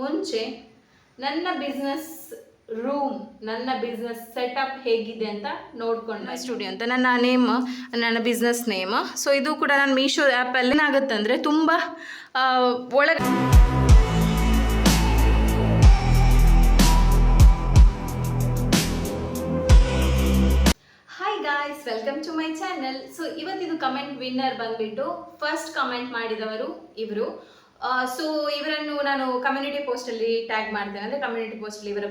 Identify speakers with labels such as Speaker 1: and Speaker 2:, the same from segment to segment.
Speaker 1: ಮುಂಚೆ ನನ್ನ business room ನನ್ನ ಬಿಸ್ನೆಸ್ ಸೆಟಪ್ ಹೇಗಿದೆ ಅಂತ ನೋಡ್ಕೊಂಡು ಸ್ಟುಡಿಯೋ ಅಂತ. ನನ್ನ ನೇಮ್ ನನ್ನ ಬಿಸ್ನೆಸ್ ನೇಮ್ ಸೊ ಇದು ಕೂಡ ನಾನು ಮೀಶೋ ಆ್ಯಪಲ್ಲಿ ಏನಾಗುತ್ತಂದರೆ ತುಂಬ ಆ, ಒಳಗೆ hi guys welcome to my channel so ಇವತ್ತಿದು comment winner ಬಂದ್ಬಿಟ್ಟು ಫಸ್ಟ್ ಕಮೆಂಟ್ ಮಾಡಿದವರು ಇವರು. ಸೊ ಇವರನ್ನು ನಾನು ಕಮ್ಯುನಿಟಿ ಪೋಸ್ಟಲ್ಲಿ ಟ್ಯಾಗ್ ಮಾಡ್ತೇನೆ. ಅಂದರೆ ಕಮ್ಯುನಿಟಿ ಪೋಸ್ಟಲ್ಲಿ ಇವರ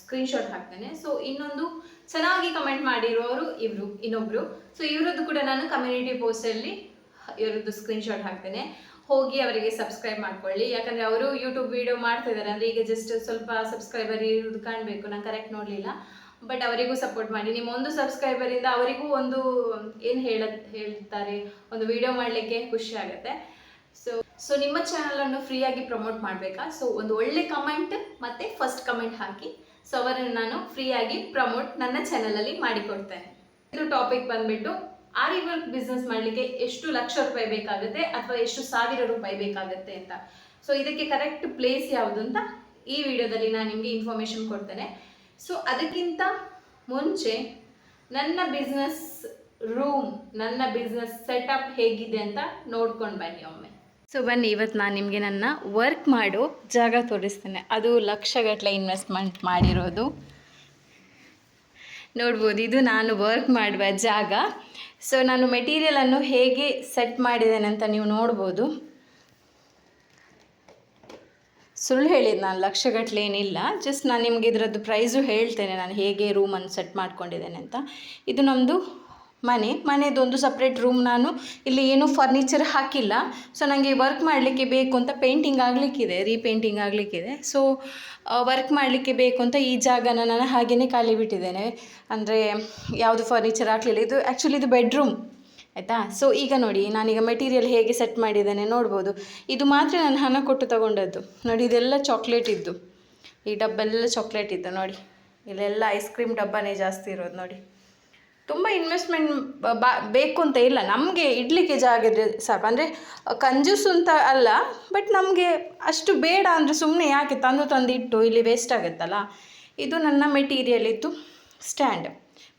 Speaker 1: ಸ್ಕ್ರೀನ್ಶಾಟ್ ಹಾಕ್ತೇನೆ. ಸೊ ಇನ್ನೊಂದು ಚೆನ್ನಾಗಿ ಕಮೆಂಟ್ ಮಾಡಿರೋರು ಇವರು, ಇನ್ನೊಬ್ರು. ಸೊ ಇವರದ್ದು ಕೂಡ ನಾನು ಕಮ್ಯುನಿಟಿ ಪೋಸ್ಟಲ್ಲಿ ಇವರದ್ದು ಸ್ಕ್ರೀನ್ಶಾಟ್ ಹಾಕ್ತೇನೆ. ಹೋಗಿ ಅವರಿಗೆ ಸಬ್ಸ್ಕ್ರೈಬ್ ಮಾಡ್ಕೊಳ್ಳಿ. ಯಾಕಂದರೆ ಅವರು ಯೂಟ್ಯೂಬ್ ವಿಡಿಯೋ ಮಾಡ್ತಾ ಇದ್ದಾರೆ ಅಂದರೆ ಈಗ ಜಸ್ಟ್ ಸ್ವಲ್ಪ ಸಬ್ಸ್ಕ್ರೈಬರ್ ಇರೋದು ಕಾಣಬೇಕು. ನಾನು ಕರೆಕ್ಟ್ ನೋಡಲಿಲ್ಲ. ಬಟ್ ಅವರಿಗೂ ಸಪೋರ್ಟ್ ಮಾಡಿ. ನಿಮ್ಮ ಒಂದು ಸಬ್ಸ್ಕ್ರೈಬರಿಂದ ಅವರಿಗೂ ಒಂದು, ಏನು ಹೇಳ, ಹೇಳ್ತಾರೆ? ಒಂದು ವಿಡಿಯೋ ಮಾಡಲಿಕ್ಕೆ ಖುಷಿ ಆಗುತ್ತೆ. ಸೊ ಸೊ ನಿಮ್ಮ ಚಾನಲನ್ನು ಫ್ರೀಯಾಗಿ ಪ್ರಮೋಟ್ ಮಾಡಬೇಕಾ? ಸೊ ಒಂದು ಒಳ್ಳೆ ಕಮೆಂಟ್ ಮತ್ತು ಫಸ್ಟ್ ಕಮೆಂಟ್ ಹಾಕಿ. ಸೊ ಅವರನ್ನು ನಾನು ಫ್ರೀಯಾಗಿ ಪ್ರಮೋಟ್ ನನ್ನ ಚಾನಲಲ್ಲಿ ಮಾಡಿಕೊಡ್ತೇನೆ. ಇದು ಟಾಪಿಕ್ ಬಂದ್ಬಿಟ್ಟು ಆರಿ ವರ್ಕ್ ಬಿಸ್ನೆಸ್ ಮಾಡಲಿಕ್ಕೆ ಎಷ್ಟು ಲಕ್ಷ ರೂಪಾಯಿ ಬೇಕಾಗುತ್ತೆ ಅಥವಾ ಎಷ್ಟು ಸಾವಿರ ರೂಪಾಯಿ ಬೇಕಾಗುತ್ತೆ ಅಂತ. ಸೊ ಇದಕ್ಕೆ ಕರೆಕ್ಟ್ ಪ್ಲೇಸ್ ಯಾವುದು ಅಂತ ಈ ವಿಡಿಯೋದಲ್ಲಿ ನಾನು ನಿಮಗೆ ಇನ್ಫಾರ್ಮೇಶನ್ ಕೊಡ್ತೇನೆ. ಸೊ ಅದಕ್ಕಿಂತ ಮುಂಚೆ ನನ್ನ ಬಿಸ್ನೆಸ್ ರೂಮ್ ನನ್ನ ಬಿಸ್ನೆಸ್ ಸೆಟಪ್ ಹೇಗಿದೆ ಅಂತ ನೋಡ್ಕೊಂಡು ಬನ್ನಿ ಒಮ್ಮೆ. ಸೊ ಬನ್ನಿ ಇವತ್ತು ನಾನು ನಿಮಗೆ ನನ್ನ ವರ್ಕ್ ಮಾಡೋ ಜಾಗ ತೋರಿಸ್ತೇನೆ. ಅದು ಲಕ್ಷಗಟ್ಟಲೆ ಇನ್ವೆಸ್ಟ್ಮೆಂಟ್ ಮಾಡಿರೋದು. ನೋಡ್ಬೋದು, ಇದು ನಾನು ವರ್ಕ್ ಮಾಡುವ ಜಾಗ. ಸೊ ನಾನು ಮೆಟೀರಿಯಲನ್ನು ಹೇಗೆ ಸೆಟ್ ಮಾಡಿದ್ದೇನೆ ಅಂತ ನೀವು ನೋಡ್ಬೋದು. ಸುಳ್ಳು ಹೇಳಿದ್ದು ನಾನು ಲಕ್ಷಗಟ್ಟಲೆ ಏನಿಲ್ಲ. ಜಸ್ಟ್ ನಾನು ನಿಮಗೆ ಇದರದ್ದು ಪ್ರೈಸು ಹೇಳ್ತೇನೆ, ನಾನು ಹೇಗೆ ರೂಮನ್ನು ಸೆಟ್ ಮಾಡ್ಕೊಂಡಿದ್ದೇನೆ ಅಂತ. ಇದು ನಮ್ಮದು ಮನೆ, ಮನೆದೊಂದು ಸಪ್ರೇಟ್ ರೂಮ್ ನಾನು. ಇಲ್ಲಿ ಏನೂ ಫರ್ನಿಚರ್ ಹಾಕಿಲ್ಲ. ಸೊ ನನಗೆ ವರ್ಕ್ ಮಾಡಲಿಕ್ಕೆ ಬೇಕು ಅಂತ ಪೇಂಟಿಂಗ್ ಆಗಲಿಕ್ಕಿದೆ ರೀಪೇಂಟಿಂಗ್ ಆಗಲಿಕ್ಕಿದೆ. ಸೊ ವರ್ಕ್ ಮಾಡಲಿಕ್ಕೆ ಬೇಕು ಅಂತ ಈ ಜಾಗನ ನಾನು ಹಾಗೆಯೇ ಖಾಲಿ ಬಿಟ್ಟಿದ್ದೇನೆ. ಅಂದರೆ ಯಾವುದು ಫರ್ನಿಚರ್ ಹಾಕಲಿಲ್ಲ. ಇದು ಆ್ಯಕ್ಚುಲಿ ಇದು ಬೆಡ್ರೂಮ್ ಆಯಿತಾ? ಸೊ ಈಗ ನೋಡಿ, ನಾನೀಗ ಮೆಟೀರಿಯಲ್ ಹೇಗೆ ಸೆಟ್ ಮಾಡಿದ್ದೇನೆ ನೋಡ್ಬೋದು. ಇದು ಮಾತ್ರ ನಾನು ಹಣ ಕೊಟ್ಟು ತಗೊಂಡದ್ದು. ನೋಡಿ, ಇದೆಲ್ಲ ಚಾಕ್ಲೇಟ್ ಇದ್ದು. ಈ ಡಬ್ಬೆಲ್ಲ ಚಾಕ್ಲೇಟ್ ಇದ್ದು, ನೋಡಿ. ಇಲ್ಲೆಲ್ಲ ಐಸ್ ಕ್ರೀಮ್ ಡಬ್ಬನೇ ಜಾಸ್ತಿ ಇರೋದು ನೋಡಿ. ತುಂಬ ಇನ್ವೆಸ್ಟ್ಮೆಂಟ್ ಬೇಕು ಅಂತ ಇಲ್ಲ. ನಮಗೆ ಇಡಲಿಕ್ಕೆ ಜಾಗ ಇದ್ರೆ ಸಾಕು. ಅಂದರೆ, ಕಂಜೂಸು ಅಂತ ಅಲ್ಲ ಬಟ್ ನಮಗೆ ಅಷ್ಟು ಬೇಡ ಅಂದರೆ ಸುಮ್ಮನೆ ಯಾಕೆ ತಂದು ತಂದು ಇಟ್ಟು ಇಲ್ಲಿ ವೇಸ್ಟ್ ಆಗುತ್ತಲ್ಲ? ಇದು ನನ್ನ ಮೆಟೀರಿಯಲ್ ಇದ್ದು ಸ್ಟ್ಯಾಂಡ್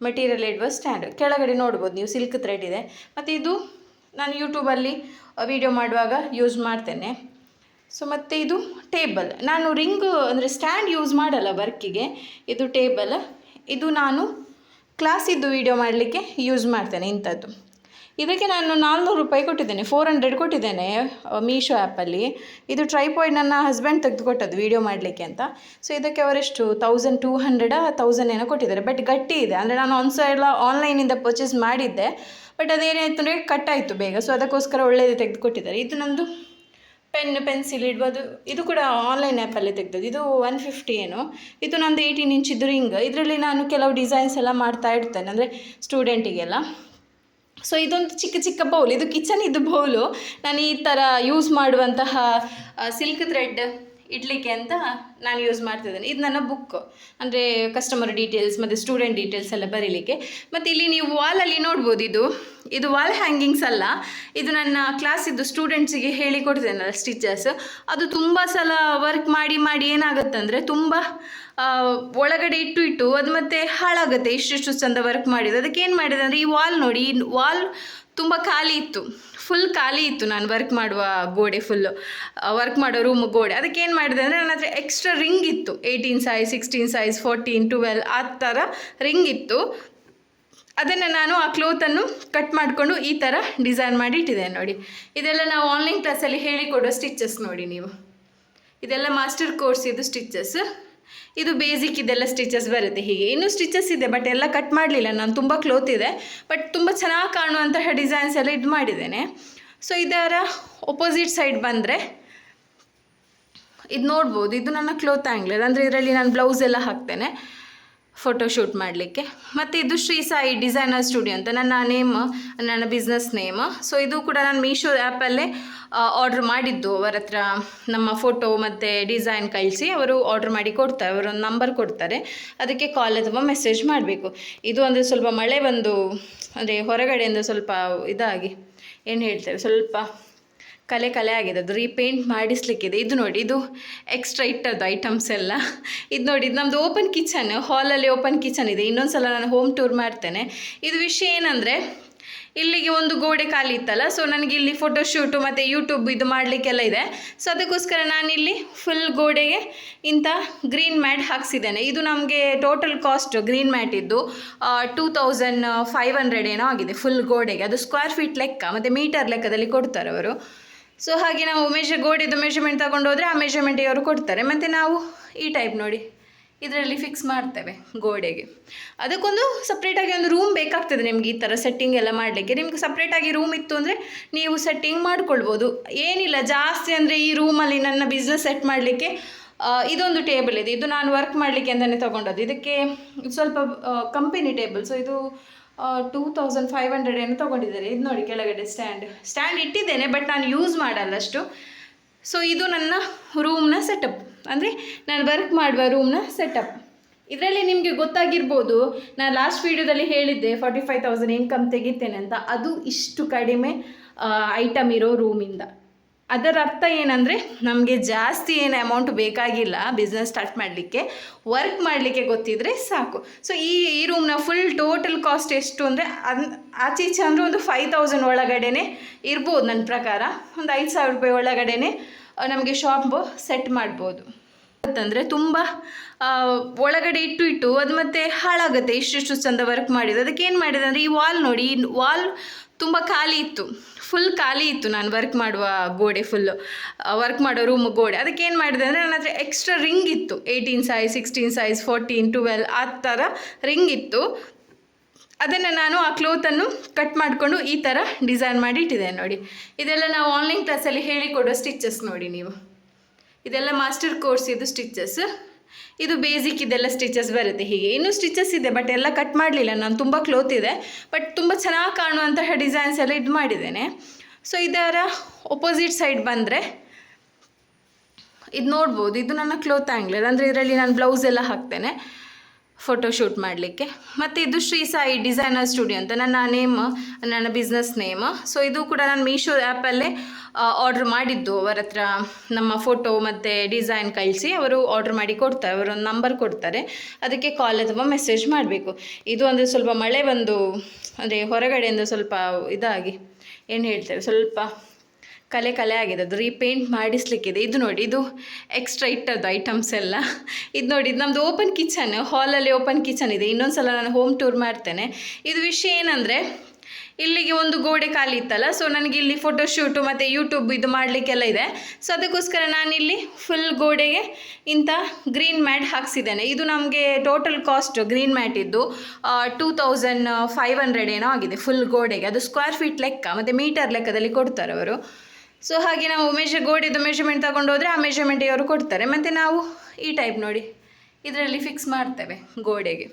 Speaker 1: ಮೆಟೀರಿಯಲ್ ಇಡುವ ಸ್ಟ್ಯಾಂಡ್ ಕೆಳಗಡೆ ನೋಡ್ಬೋದು ನೀವು ಸಿಲ್ಕ್ ಥ್ರೆಡ್ ಇದೆ. ಮತ್ತು ಇದು ನಾನು ಯೂಟ್ಯೂಬಲ್ಲಿ ವಿಡಿಯೋ ಮಾಡುವಾಗ ಯೂಸ್ ಮಾಡ್ತೇನೆ. ಸೊ ಮತ್ತು ಇದು ಟೇಬಲ್ ನಾನು ರಿಂಗ್ ಅಂದರೆ ಸ್ಟ್ಯಾಂಡ್ ಯೂಸ್ ಮಾಡಲ್ಲ ವರ್ಕಿಗೆ ಇದು ಟೇಬಲ್ ಇದು ನಾನು ಕ್ಲಾಸಿದ್ದು ವೀಡಿಯೋ ಮಾಡಲಿಕ್ಕೆ ಯೂಸ್ ಮಾಡ್ತೇನೆ ಇಂಥದ್ದು. ಇದಕ್ಕೆ ನಾನು ನಾಲ್ನೂರು ರೂಪಾಯಿ ಕೊಟ್ಟಿದ್ದೇನೆ ಫೋರ್ ಹಂಡ್ರೆಡ್ ಕೊಟ್ಟಿದ್ದೇನೆ ಮೀಶೋ ಆ್ಯಪಲ್ಲಿ ಇದು ಟ್ರೈಪಾಯ್ಡ್ ನನ್ನ ಹಸ್ಬೆಂಡ್ ತೆಗೆದುಕೊಟ್ಟದ್ದು ವೀಡಿಯೋ ಮಾಡಲಿಕ್ಕೆ ಅಂತ. ಸೊ ಇದಕ್ಕೆ ಅವರೆಷ್ಟು ತೌಸಂಡ್ ಟೂ ಹಂಡ್ರೆಡ ತೌಸಂಡ್ ಏನೋ ಕೊಟ್ಟಿದ್ದಾರೆ. ಬಟ್ ಗಟ್ಟಿ ಇದೆ. ಅಂದರೆ ನಾನು ಒಂದು ಸಲ ಆನ್ಲೈನಿಂದ ಪರ್ಚೇಸ್ ಮಾಡಿದ್ದೆ. ಬಟ್ ಅದೇನಾಯ್ತು ಅಂದರೆ ಕಟ್ಟಾಯಿತು ಬೇಗ. ಸೊ ಅದಕ್ಕೋಸ್ಕರ ಒಳ್ಳೆಯದೇ ತೆಗೆದುಕೊಟ್ಟಿದ್ದಾರೆ. ಇದು ನಮ್ಮದು ಪೆನ್, ಪೆನ್ಸಿಲ್ ಇಡ್ಬೋದು. ಇದು ಕೂಡ ಆನ್ಲೈನ್ ಆ್ಯಪಲ್ಲೇ ತೆಗ್ದದ್ದು. ಇದು ಒನ್ ಫಿಫ್ಟಿ ಏನು. ಇದು ನಂದು ಏಯ್ಟೀನ್ ಇಂಚಿದ್ದು ರಿಂಗ್ ಇದರಲ್ಲಿ ನಾನು ಕೆಲವು ಡಿಸೈನ್ಸ್ ಎಲ್ಲ ಮಾಡ್ತಾ ಇರ್ತೇನೆ ಅಂದರೆ ಸ್ಟೂಡೆಂಟಿಗೆಲ್ಲ ಸೊ ಇದೊಂದು ಚಿಕ್ಕ ಚಿಕ್ಕ ಬೌಲ್ ಇದು ಕಿಚನ್ ಇದು ಬೌಲು ನಾನು ಈ ಥರ ಯೂಸ್ ಮಾಡುವಂತಹ ಸಿಲ್ಕ್ ಥ್ರೆಡ್ ಇಡಲಿಕ್ಕೆ ಅಂತ ನಾನು ಯೂಸ್ ಮಾಡ್ತಿದ್ದೇನೆ. ಇದು ನನ್ನ ಬುಕ್ ಅಂದರೆ ಕಸ್ಟಮರ್ ಡೀಟೇಲ್ಸ್ ಮತ್ತು ಸ್ಟೂಡೆಂಟ್ ಡೀಟೇಲ್ಸ್ ಎಲ್ಲ ಬರೀಲಿಕ್ಕೆ. ಮತ್ತು ಇಲ್ಲಿ ನೀವು ವಾಲಲ್ಲಿ ನೋಡ್ಬೋದು ಇದು. ಇದು ವಾಲ್ ಹ್ಯಾಂಗಿಂಗ್ಸ್ ಅಲ್ಲ. ಇದು ನನ್ನ ಕ್ಲಾಸಿದ್ದು ಸ್ಟೂಡೆಂಟ್ಸಿಗೆ ಹೇಳಿ ಕೊಡ್ತೇನಲ್ಲ ಸ್ಟಿಚಸ್ ಅದು ತುಂಬ ಸಲ ವರ್ಕ್ ಮಾಡಿ ಮಾಡಿ ಏನಾಗುತ್ತೆ ತುಂಬ ಒಳಗಡೆ ಇಟ್ಟು ಇಟ್ಟು ಅದು ಮತ್ತೆ ಹಾಳಾಗುತ್ತೆ. ಇಷ್ಟಿಷ್ಟು ಚಂದ ವರ್ಕ್ ಮಾಡಿದ್ದು. ಅದಕ್ಕೆ ಏನು ಮಾಡಿದೆ ಅಂದರೆ ಈ ವಾಲ್ ನೋಡಿ ವಾಲ್ ತುಂಬ ಖಾಲಿ ಇತ್ತು. ಫುಲ್ ಖಾಲಿ ಇತ್ತು. ನಾನು ವರ್ಕ್ ಮಾಡುವ ಗೋಡೆ ಫುಲ್ಲು ವರ್ಕ್ ಮಾಡೋ ರೂಮ್ ಗೋಡೆ. ಅದಕ್ಕೆ ಏನು ಮಾಡಿದೆ ಅಂದರೆ ನನ್ನ ಹತ್ರ ಎಕ್ಸ್ಟ್ರಾ ರಿಂಗ್ ಇತ್ತು. Eighteen size sixteen size fourteen twelve ಆ ಥರ ರಿಂಗ್ ಇತ್ತು. ಅದನ್ನು ನಾನು ಆ ಕ್ಲೋತನ್ನು ಕಟ್ ಮಾಡಿಕೊಂಡು ಈ ಥರ ಡಿಸೈನ್ ಮಾಡಿ ಇಟ್ಟಿದ್ದೇನೆ ನೋಡಿ. ಇದೆಲ್ಲ ನಾವು ಆನ್ಲೈನ್ ಕ್ಲಾಸಲ್ಲಿ ಹೇಳಿಕೊಡೋ ಸ್ಟಿಚಸ್ ನೋಡಿ ನೀವು. ಇದೆಲ್ಲ ಮಾಸ್ಟರ್ ಕೋರ್ಸ್ ಇದು ಸ್ಟಿಚಸ್ ಇದು ಬೇಸಿಕ್ ಇದೆಲ್ಲ ಸ್ಟಿಚಸ್ ಬರುತ್ತೆ ಹೀಗೆ. ಇನ್ನೂ ಸ್ಟಿಚಸ್ ಇದೆ ಬಟ್ ಎಲ್ಲ ಕಟ್ ಮಾಡಲಿಲ್ಲ. ನಾನು ತುಂಬ ಕ್ಲೋತ್ ಇದೆ ಬಟ್ ತುಂಬ ಚೆನ್ನಾಗಿ ಕಾಣುವಂತಹ ಡಿಸೈನ್ಸ್ ಎಲ್ಲ ಇದು ಮಾಡಿದ್ದೇನೆ. ಸೊ ಇದರ ಒಪೋಸಿಟ್ ಸೈಡ್ ಬಂದರೆ ಇದು ನೋಡ್ಬೋದು. ಇದು ನನ್ನ ಕ್ಲೋತ್ ಆ್ಯಂಗ್ಲರ್ ಅಂದರೆ ಇದರಲ್ಲಿ ನಾನು ಬ್ಲೌಸ್ ಎಲ್ಲ ಹಾಕ್ತೇನೆ. ಫೋಟೋ ಶೂಟ್ ಮಾಡಲಿಕ್ಕೆ. ಮತ್ತು ಇದು ಶ್ರೀ ಸಾಯಿ ಡಿಸೈನರ್ ಸ್ಟುಡಿಯೋ ಅಂತ. ನನ್ನ ನೇಮ್ ನನ್ನ ಬಿಸ್ನೆಸ್ ನೇಮ್ ಸೊ ಇದು ಕೂಡ ನಾನು ಮೀಶೋ ಆ್ಯಪಲ್ಲೇ ಆರ್ಡ್ರ್ ಮಾಡಿದ್ದು. ಅವರ ಹತ್ರ ನಮ್ಮ ಫೋಟೋ ಮತ್ತು ಡಿಸೈನ್ ಕಳಿಸಿ ಅವರು ಆರ್ಡ್ರ್ ಮಾಡಿ ಕೊಡ್ತಾರೆ. ಅವರೊಂದು ನಂಬರ್ ಕೊಡ್ತಾರೆ. ಅದಕ್ಕೆ ಕಾಲ್ ಅಥವಾ ಮೆಸೇಜ್ ಮಾಡಬೇಕು. ಇದು ಅಂದರೆ ಸ್ವಲ್ಪ ಮಳೆ ಬಂದು, ಅಂದರೆ ಹೊರಗಡೆಯಿಂದ ಸ್ವಲ್ಪ ಇದಾಗಿ, ಏನು ಹೇಳ್ತೇವೆ, ಸ್ವಲ್ಪ ಕಲೆ ಕಲೆ ಆಗಿದೆ, ಅದು ರೀಪೇಂಟ್ ಮಾಡಿಸ್ಲಿಕ್ಕಿದೆ. ಇದು ನೋಡಿ, ಇದು ಎಕ್ಸ್ಟ್ರಾ ಇಟ್ಟದ್ದು ಐಟಮ್ಸ್ ಎಲ್ಲ. ಇದು ನೋಡಿ, ಇದು ನಮ್ಮದು ಓಪನ್ ಕಿಚನ್ ಹಾಲಲ್ಲಿ ಓಪನ್ ಕಿಚನ್ ಇದೆ. ಇನ್ನೊಂದು ಸಲ ನಾನು ಹೋಮ್ ಟೂರ್ ಮಾಡ್ತೇನೆ. ಇದು ವಿಷಯ ಏನಂದರೆ, ಇಲ್ಲಿಗೆ ಒಂದು ಗೋಡೆ ಖಾಲಿ ಇತ್ತಲ್ಲ ಸೊ ನನಗೆ ಇಲ್ಲಿ ಫೋಟೋಶೂಟು ಮತ್ತು ಯೂಟ್ಯೂಬ್ ಇದು ಮಾಡಲಿಕ್ಕೆಲ್ಲ ಇದೆ. ಸೊ ಅದಕ್ಕೋಸ್ಕರ ನಾನಿಲ್ಲಿ ಫುಲ್ ಗೋಡೆಗೆ ಇಂಥ ಗ್ರೀನ್ ಮ್ಯಾಟ್ ಹಾಕ್ಸಿದ್ದೇನೆ. ಇದು ನಮಗೆ ಟೋಟಲ್ ಕಾಸ್ಟ್ ಗ್ರೀನ್ ಮ್ಯಾಟ್ ಇದ್ದು ಟೂ ತೌಸಂಡ್ ಫೈವ್ ಹಂಡ್ರೆಡ್ ಏನೋ ಆಗಿದೆ ಫುಲ್ ಗೋಡೆಗೆ. ಅದು ಸ್ಕ್ವೇರ್ ಫೀಟ್ ಲೆಕ್ಕ, ಮತ್ತು ಮೀಟರ್ ಲೆಕ್ಕದಲ್ಲಿ ಕೊಡ್ತಾರೆ ಅವರು. ಸೊ ಹಾಗೆ ನಾವು ಮೆಜ ಗೋಡೆದು ಮೆಷರ್ಮೆಂಟ್ ತಗೊಂಡು ಆ ಮೆಷರ್ಮೆಂಟಿಗೆ ಅವರು ಕೊಡ್ತಾರೆ. ಮತ್ತು ನಾವು ಈ ಟೈಪ್ ನೋಡಿ, ಇದರಲ್ಲಿ ಫಿಕ್ಸ್ ಮಾಡ್ತೇವೆ ಗೋಡೆಗೆ ಅದಕ್ಕೊಂದು ಸಪ್ರೇಟಾಗಿ ಒಂದು ರೂಮ್ ಬೇಕಾಗ್ತದೆ ನಿಮ್ಗೆ ಈ ಥರ ಸೆಟ್ಟಿಂಗ್ ಎಲ್ಲ ಮಾಡಲಿಕ್ಕೆ. ನಿಮ್ಗೆ ಸಪ್ರೇಟಾಗಿ ರೂಮ್ ಇತ್ತು ಅಂದರೆ ನೀವು ಸೆಟ್ಟಿಂಗ್ ಮಾಡ್ಕೊಳ್ಬೋದು. ಏನಿಲ್ಲ, ಜಾಸ್ತಿ ಅಂದರೆ ಈ ರೂಮಲ್ಲಿ ನನ್ನ ಬಿಸ್ನೆಸ್ ಸೆಟ್ ಮಾಡಲಿಕ್ಕೆ ಇದೊಂದು ಟೇಬಲ್ ಇದೆ. ಇದು ನಾನು ವರ್ಕ್ ಮಾಡಲಿಕ್ಕೆ ಅಂತಲೇ ತೊಗೊಂಡದ್ದು. ಇದಕ್ಕೆ ಸ್ವಲ್ಪ ಕಂಪೆನಿ ಟೇಬಲ್ ಸೊ ಇದು ಟೂ ತೌಸಂಡ್ ಫೈವ್ ಹಂಡ್ರೆಡ್ ಏನು ತೊಗೊಂಡಿದ್ದಾರೆ? ಇದು ನೋಡಿ ಕೆಳಗಡೆ ಸ್ಟ್ಯಾಂಡ್ ಸ್ಟ್ಯಾಂಡ್ ಇಟ್ಟಿದ್ದೇನೆ ಬಟ್ ನಾನು ಯೂಸ್ ಮಾಡಲ್ಲ ಅಷ್ಟು. ಸೊ ಇದು ನನ್ನ ರೂಮ್ನ ಸೆಟಪ್ ಅಂದರೆ ನಾನು ವರ್ಕ್ ಮಾಡುವ ರೂಮ್ನ ಸೆಟಪ್ ಇದರಲ್ಲಿ ನಿಮಗೆ ಗೊತ್ತಾಗಿರ್ಬೋದು, ನಾನು ಲಾಸ್ಟ್ ವೀಡಿಯೋದಲ್ಲಿ ಹೇಳಿದ್ದೆ ಫಾರ್ಟಿ ಫೈವ್ ತೌಸಂಡ್ ಇನ್ಕಮ್ ತೆಗಿತೇನೆ ಅಂತ. ಅದು ಇಷ್ಟು ಕಡಿಮೆ ಐಟಮ್ ಇರೋ ರೂಮಿಂದ ಅದರ ಅರ್ಥ ಏನಂದರೆ ನಮಗೆ ಜಾಸ್ತಿ ಏನು ಅಮೌಂಟ್ ಬೇಕಾಗಿಲ್ಲ ಬಿಸ್ನೆಸ್ ಸ್ಟಾರ್ಟ್ ಮಾಡಲಿಕ್ಕೆ ವರ್ಕ್ ಮಾಡಲಿಕ್ಕೆ ಗೊತ್ತಿದ್ರೆ ಸಾಕು. ಸೊ ಈ ಈ ರೂಮ್ನ ಫುಲ್ ಟೋಟಲ್ ಕಾಸ್ಟ್ ಎಷ್ಟು ಅಂದರೆ ಅನ್ ಆಚೆ ಅಂದರೆ ಒಂದು ಫೈವ್ ತೌಸಂಡ್ ಒಳಗಡೆನೆ ಇರ್ಬೋದು ನನ್ನ ಪ್ರಕಾರ. ಒಂದು ಐದು ಸಾವಿರ ರೂಪಾಯಿ ಒಳಗಡೆನೆ ನಮಗೆ ಶಾಪ್ ಸೆಟ್ ಮಾಡ್ಬೋದು. ಅಂತಂದರೆ ತುಂಬ ಒಳಗಡೆ ಇಟ್ಟು ಇಟ್ಟು ಅದು ಮತ್ತೆ ಹಾಳಾಗುತ್ತೆ. ಇಷ್ಟಿಷ್ಟು ಚಂದ ವರ್ಕ್ ಮಾಡಿದ್ದು. ಅದಕ್ಕೆ ಏನು ಮಾಡಿದೆ ಅಂದರೆ ಈ ವಾಲ್ ನೋಡಿ, ಈ ವಾಲ್ ತುಂಬ ಖಾಲಿ ಇತ್ತು. ಫುಲ್ ಖಾಲಿ ಇತ್ತು ನಾನು ವರ್ಕ್ ಮಾಡುವ ಗೋಡೆ ಫುಲ್ಲು ವರ್ಕ್ ಮಾಡೋ ರೂಮ್ ಗೋಡೆ. ಅದಕ್ಕೆ ಏನು ಮಾಡಿದೆ ಅಂದರೆ ನನ್ನ ಹತ್ರ ಎಕ್ಸ್ಟ್ರಾ ರಿಂಗ್ ಇತ್ತು. Eighteen size sixteen size fourteen twelve ಆ ಥರ ರಿಂಗ್ ಇತ್ತು. ಅದನ್ನು ನಾನು ಆ ಕ್ಲೋತನ್ನು ಕಟ್ ಮಾಡಿಕೊಂಡು ಈ ಥರ ಡಿಸೈನ್ ಮಾಡಿ ಇಟ್ಟಿದ್ದೇನೆ ನೋಡಿ. ಇದೆಲ್ಲ ನಾವು ಆನ್ಲೈನ್ ಕ್ಲಾಸಲ್ಲಿ ಹೇಳಿಕೊಡೋ ಸ್ಟಿಚಸ್ ನೋಡಿ ನೀವು. ಇದೆಲ್ಲ ಮಾಸ್ಟರ್ ಕೋರ್ಸ್ ಇದು ಸ್ಟಿಚಸ್ ಇದು ಬೇಸಿಕ್ ಇದೆಲ್ಲ ಸ್ಟಿಚಸ್ ಬರುತ್ತೆ ಹೀಗೆ. ಇನ್ನೂ ಸ್ಟಿಚಸ್ ಇದೆ ಬಟ್ ಎಲ್ಲ ಕಟ್ ಮಾಡಲಿಲ್ಲ. ನಾನು ತುಂಬ ಕ್ಲೋತ್ ಇದೆ ಬಟ್ ತುಂಬ ಚೆನ್ನಾಗಿ ಕಾಣುವಂತಹ ಡಿಸೈನ್ಸ್ ಎಲ್ಲ ಇದು ಮಾಡಿದ್ದೇನೆ. ಸೊ ಇದರ ಒಪೋಸಿಟ್ ಸೈಡ್ ಬಂದರೆ, ಇದು ನೋಡ್ಬೋದು. ಇದು ನನ್ನ ಕ್ಲೋತ್ ಆ್ಯಂಗ್ಲರ್ ಅಂದರೆ ಇದರಲ್ಲಿ ನಾನು ಬ್ಲೌಸ್ ಎಲ್ಲ ಹಾಕ್ತೇನೆ. ಫೋಟೋ ಶೂಟ್ ಮಾಡಲಿಕ್ಕೆ. ಮತ್ತು ಇದು ಶ್ರೀ ಸಾಯಿ ಡಿಸೈನರ್ ಸ್ಟುಡಿಯೋ ಅಂತ. ನನ್ನ ನೇಮ್ ನನ್ನ ಬಿಸ್ನೆಸ್ ನೇಮ್ ಸೊ ಇದು ಕೂಡ ನಾನು ಮೀಶೋ ಆ್ಯಪಲ್ಲೇ ಆರ್ಡ್ರ್ ಮಾಡಿದ್ದು. ಅವರ ಹತ್ರ ನಮ್ಮ ಫೋಟೋ ಮತ್ತು ಡಿಸೈನ್ ಕಳಿಸಿ ಅವರು ಆರ್ಡ್ರ್ ಮಾಡಿ ಕೊಡ್ತಾರೆ. ಅವರೊಂದು ನಂಬರ್ ಕೊಡ್ತಾರೆ. ಅದಕ್ಕೆ ಕಾಲ್ ಅಥವಾ ಮೆಸೇಜ್ ಮಾಡಬೇಕು. ಇದು ಅಂದರೆ ಸ್ವಲ್ಪ ಮಳೆ ಬಂದು ಅಂದರೆ ಹೊರಗಡೆಯಿಂದ ಸ್ವಲ್ಪ ಇದಾಗಿ, ಏನು ಹೇಳ್ತೇವೆ, ಸ್ವಲ್ಪ ಕಲೆ ಕಲೆ ಆಗಿದೆ. ಅದು ರೀಪೇಂಟ್ ಮಾಡಿಸ್ಲಿಕ್ಕಿದೆ. ಇದು ನೋಡಿ, ಇದು ಎಕ್ಸ್ಟ್ರಾ ಇಟ್ಟದ್ದು ಐಟಮ್ಸ್ ಎಲ್ಲ. ಇದು ನೋಡಿ, ಇದು ನಮ್ಮದು ಓಪನ್ ಕಿಚನ್ ಹಾಲಲ್ಲಿ ಓಪನ್ ಕಿಚನ್ ಇದೆ. ಇನ್ನೊಂದು ಸಲ ನಾನು ಹೋಮ್ ಟೂರ್ ಮಾಡ್ತೇನೆ. ಇದು ವಿಷಯ ಏನಂದರೆ, ಇಲ್ಲಿಗೆ ಒಂದು ಗೋಡೆ ಖಾಲಿ ಇತ್ತಲ್ಲ ಸೊ ನನಗೆ ಇಲ್ಲಿ ಫೋಟೋಶೂಟು ಮತ್ತು ಯೂಟ್ಯೂಬ್ ಇದು ಮಾಡಲಿಕ್ಕೆಲ್ಲ ಇದೆ. ಸೊ ಅದಕ್ಕೋಸ್ಕರ ನಾನಿಲ್ಲಿ ಫುಲ್ ಗೋಡೆಗೆ ಇಂಥ ಗ್ರೀನ್ ಮ್ಯಾಟ್ ಹಾಕ್ಸಿದ್ದೇನೆ. ಇದು ನಮಗೆ ಟೋಟಲ್ ಕಾಸ್ಟ್ ಗ್ರೀನ್ ಮ್ಯಾಟ್ ಇದ್ದು ಟೂ ತೌಸಂಡ್ ಫೈವ್ ಹಂಡ್ರೆಡ್ ಏನೋ ಆಗಿದೆ ಫುಲ್ ಗೋಡೆಗೆ. ಅದು ಸ್ಕ್ವೇರ್ ಫೀಟ್ ಲೆಕ್ಕ, ಮತ್ತು ಮೀಟರ್ ಲೆಕ್ಕದಲ್ಲಿ ಕೊಡ್ತಾರೆ ಅವರು. ಸೊ ಹಾಗೆ ನಾವು ಮೆಷ ಗೋಡೆದು ಮೆಷರ್ಮೆಂಟ್ ತಗೊಂಡು ಹೋದರೆ ಆ ಮೆಷರ್ಮೆಂಟಿಗೆ ಅವರು ಕೊಡ್ತಾರೆ. ಮತ್ತು ನಾವು ಈ ಟೈಪ್ ನೋಡಿ. ಇದರಲ್ಲಿ ಫಿಕ್ಸ್ ಮಾಡ್ತೇವೆ ಗೋಡೆಗೆ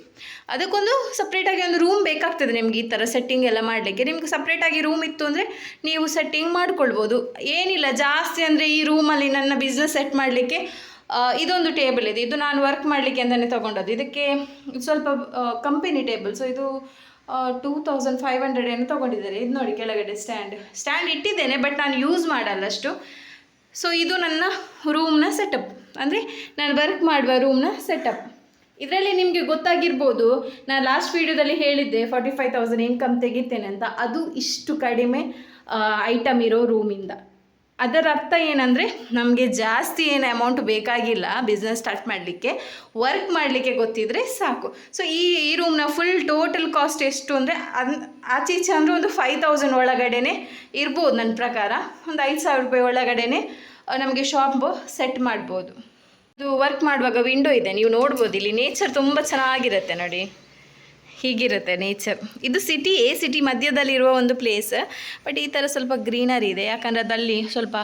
Speaker 1: ಅದಕ್ಕೊಂದು ಸಪ್ರೇಟಾಗಿ ಒಂದು ರೂಮ್ ಬೇಕಾಗ್ತದೆ ನಿಮ್ಗೆ ಈ ಥರ ಸೆಟ್ಟಿಂಗ್ ಎಲ್ಲ ಮಾಡಲಿಕ್ಕೆ. ನಿಮ್ಗೆ ಸಪ್ರೇಟಾಗಿ ರೂಮ್ ಇತ್ತು ಅಂದರೆ ನೀವು ಸೆಟ್ಟಿಂಗ್ ಮಾಡ್ಕೊಳ್ಬೋದು. ಏನಿಲ್ಲ, ಜಾಸ್ತಿ ಅಂದರೆ ಈ ರೂಮಲ್ಲಿ ನನ್ನ ಬಿಸ್ನೆಸ್ ಸೆಟ್ ಮಾಡಲಿಕ್ಕೆ ಇದೊಂದು ಟೇಬಲ್ ಇದೆ. ಇದು ನಾನು ವರ್ಕ್ ಮಾಡಲಿಕ್ಕೆ ಅಂತಲೇ ತೊಗೊಂಡದ್ದು. ಇದಕ್ಕೆ ಸ್ವಲ್ಪ ಕಂಪೆನಿ ಟೇಬಲ್ ಸೊ ಇದು ಟೂ ತೌಸಂಡ್ ಫೈವ್ ಹಂಡ್ರೆಡ್ ಏನು ತೊಗೊಂಡಿದ್ದಾರೆ? ಇದು ನೋಡಿ ಕೆಳಗಡೆ ಸ್ಟ್ಯಾಂಡ್ ಸ್ಟ್ಯಾಂಡ್ ಇಟ್ಟಿದ್ದೇನೆ ಬಟ್ ನಾನು ಯೂಸ್ ಮಾಡಲ್ಲ ಅಷ್ಟು. ಸೊ ಇದು ನನ್ನ ರೂಮ್ನ ಸೆಟಪ್ ಅಂದರೆ ನಾನು ವರ್ಕ್ ಮಾಡುವ ರೂಮ್ನ ಸೆಟಪ್ ಇದರಲ್ಲಿ ನಿಮಗೆ ಗೊತ್ತಾಗಿರ್ಬೋದು, ನಾನು ಲಾಸ್ಟ್ ವೀಡಿಯೋದಲ್ಲಿ ಹೇಳಿದ್ದೆ ಫಾರ್ಟಿ ಫೈವ್ ತೌಸಂಡ್ ಇನ್ಕಮ್ ತೆಗಿತೇನೆ ಅಂತ. ಅದು ಇಷ್ಟು ಕಡಿಮೆ ಐಟಮ್ ಇರೋ ರೂಮಿಂದ ಅದರ ಅರ್ಥ ಏನಂದರೆ ನಮಗೆ ಜಾಸ್ತಿ ಏನು ಅಮೌಂಟ್ ಬೇಕಾಗಿಲ್ಲ ಬಿಸ್ನೆಸ್ ಸ್ಟಾರ್ಟ್ ಮಾಡಲಿಕ್ಕೆ ವರ್ಕ್ ಮಾಡಲಿಕ್ಕೆ ಗೊತ್ತಿದ್ರೆ ಸಾಕು. ಸೊ ಈ ಈ ರೂಮ್ನ ಫುಲ್ ಟೋಟಲ್ ಕಾಸ್ಟ್ ಎಷ್ಟು ಅಂದರೆ ಅನ್ ಆಚೀಚೆ ಅಂದರೆ ಒಂದು ಫೈವ್ ತೌಸಂಡ್ ಒಳಗಡೆನೆ ಇರ್ಬೋದು ನನ್ನ ಪ್ರಕಾರ. ಒಂದು ಐದು ಸಾವಿರ ರೂಪಾಯಿ ಒಳಗಡೆನೆ ನಮಗೆ ಶಾಪ್ ಸೆಟ್ ಮಾಡ್ಬೋದು. ಇದು ವರ್ಕ್ ಮಾಡುವಾಗ ವಿಂಡೋ ಇದೆ, ನೀವು ನೋಡ್ಬೋದು ಇಲ್ಲಿ ನೇಚರ್ ತುಂಬ ಚೆನ್ನಾಗಿರುತ್ತೆ ನೋಡಿ. ಹೀಗಿರುತ್ತೆ ನೇಚರ್ ಇದು ಸಿಟಿ ಎ ಸಿಟಿ ಮಧ್ಯದಲ್ಲಿರುವ ಒಂದು ಪ್ಲೇಸ್ ಬಟ್ ಈ ಥರ ಸ್ವಲ್ಪ ಗ್ರೀನರಿ ಇದೆ. ಯಾಕಂದರೆ ಅದಲ್ಲಿ ಸ್ವಲ್ಪ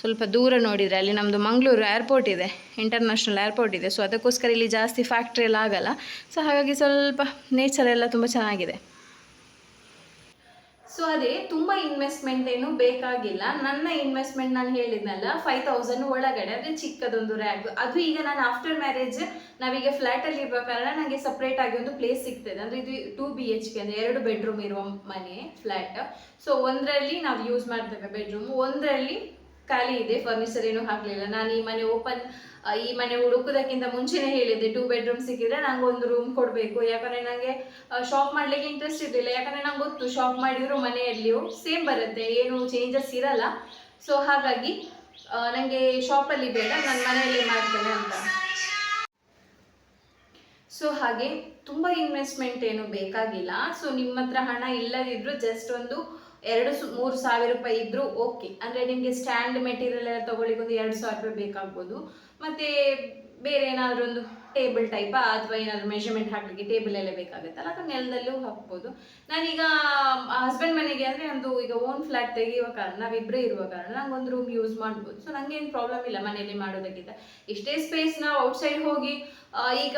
Speaker 1: ಸ್ವಲ್ಪ ದೂರ ನೋಡಿದರೆ, ಅಲ್ಲಿ ನಮ್ಮದು ಮಂಗಳೂರು ಏರ್ಪೋರ್ಟ್ ಇದೆ. ಇಂಟರ್ನ್ಯಾಷನಲ್ ಏರ್ಪೋರ್ಟ್ ಇದೆ. ಸೊ ಅದಕ್ಕೋಸ್ಕರ ಇಲ್ಲಿ ಜಾಸ್ತಿ ಫ್ಯಾಕ್ಟ್ರಿ ಎಲ್ಲ ಆಗಲ್ಲ. ಸೊ ಹಾಗಾಗಿ ಸ್ವಲ್ಪ ನೇಚರ್ ಎಲ್ಲ ತುಂಬ ಚೆನ್ನಾಗಿದೆ. ಸೊ ಅದೇ ತುಂಬ ಇನ್ವೆಸ್ಟ್ಮೆಂಟ್ ಏನು ಬೇಕಾಗಿಲ್ಲ. ನನ್ನ ಇನ್ವೆಸ್ಟ್ಮೆಂಟ್ ನಾನು ಹೇಳಿದ್ನಲ್ಲ ಫೈವ್ ತೌಸಂಡ್ ಒಳಗಡೆ ಅಂದರೆ ಚಿಕ್ಕದೊಂದು ರ್ಯಾಗ್ ಅದು ಈಗ ನಾನು ಆಫ್ಟರ್ ಮ್ಯಾರೇಜ್ ನಾವೀಗ ಫ್ಲ್ಯಾಟಲ್ಲಿ ಕಾರಣ ನನಗೆ ಸಪ್ರೇಟ್ ಆಗಿ ಒಂದು ಪ್ಲೇಸ್ ಸಿಗ್ತದೆ. ಅಂದರೆ ಇದು ಟೂ ಬಿ ಎಚ್ ಕೆ ಅಂದರೆ ಎರಡು ಬೆಡ್ರೂಮ್ ಇರುವ ಮನೆ ಫ್ಲ್ಯಾಟ್ ಸೊ ಒಂದರಲ್ಲಿ ನಾವು ಯೂಸ್ ಮಾಡ್ತೇವೆ ಬೆಡ್ರೂಮ್ ಒಂದರಲ್ಲಿ ಖಾಲಿ ಇದೆ ಫರ್ನಿಚರ್ ಏನೂ ಹಾಕಲಿಲ್ಲ. ನಾನು ಈ ಮನೆ ಓಪನ್ ಈ ಮನೆ ಹುಡುಕೋದಕ್ಕಿಂತ ಮುಂಚೆನೇ ಹೇಳಿದ್ದೆ ಟೂ ಬೆಡ್ರೂಮ್ ಸಿಕ್ಕಿದ್ರೆ ನಂಗೆ ಒಂದು ರೂಮ್ ಕೊಡಬೇಕು. ಯಾಕಂದರೆ ನನಗೆ ಶಾಪ್ ಮಾಡ್ಲಿಕ್ಕೆ ಇಂಟ್ರೆಸ್ಟ್ ಇರಲಿಲ್ಲ. ಯಾಕಂದರೆ ನಂಗೆ ಗೊತ್ತು ಶಾಪ್ ಮಾಡಿದ್ರು ಮನೆಯಲ್ಲಿಯೂ ಸೇಮ್ ಬರುತ್ತೆ. ಏನು ಚೇಂಜಸ್ ಇರಲ್ಲ. ಸೊ ಹಾಗಾಗಿ ನನಗೆ ಶಾಪಲ್ಲಿ ಬೇಡ, ನಾನು ಮನೆಯಲ್ಲೇ ಮಾಡ್ತೇನೆ ಅಂತ. ಸೊ ಹಾಗೆ ತುಂಬ ಇನ್ವೆಸ್ಟ್ಮೆಂಟ್ ಏನು ಬೇಕಾಗಿಲ್ಲ. ಸೊ ನಿಮ್ಮ ಹತ್ರ ಹಣ ಇಲ್ಲದಿದ್ರು ಜಸ್ಟ್ ಒಂದು ಎರಡು ಮೂರು ಸಾವಿರ ರೂಪಾಯಿ ಇದ್ದರೂ ಓಕೆ ಅಂದರೆ ನಿಮಗೆ ಸ್ಟ್ಯಾಂಡ್ ಮೆಟೀರಿಯಲ್ ಎಲ್ಲ ತೊಗೊಳ್ಳಿಕ್ಕೆ ಒಂದು ಎರಡು ಸಾವಿರ ರೂಪಾಯಿ ಬೇಕಾಗ್ಬೋದು. ಮತ್ತು ಬೇರೆ ಏನಾದರೂ ಒಂದು ಟೇಬಲ್ ಟೈಪಾ ಅಥವಾ ಏನಾದರೂ ಮೆಷರ್ಮೆಂಟ್ ಹಾಕಲಿಕ್ಕೆ ಟೇಬಲ್ ಎಲ್ಲ ಬೇಕಾಗುತ್ತಲ್ಲ, ಅಥವಾ ನೆಲದಲ್ಲೂ ಹಾಕ್ಬೋದು. ನಾನೀಗ ಹಸ್ಬೆಂಡ್ ಮನೆಗೆ ಅಂದರೆ ಒಂದು ಈಗ ಓನ್ ಫ್ಲ್ಯಾಟ್ ತೆಗೆಯುವ ಕಾರಣ ನಾವಿಬ್ಬರೇ ಇರುವ ಕಾರಣ ನಂಗೆ ಒಂದು ರೂಮ್ ಯೂಸ್ ಮಾಡ್ಬೋದು. ಸೊ ಏನು ಪ್ರಾಬ್ಲಮ್ ಇಲ್ಲ ಮನೆಯಲ್ಲಿ ಮಾಡೋದಕ್ಕಿಂತ. ಇಷ್ಟೇ ಸ್ಪೇಸ್ ನಾವು ಔಟ್ಸೈಡ್ ಹೋಗಿ ಈಗ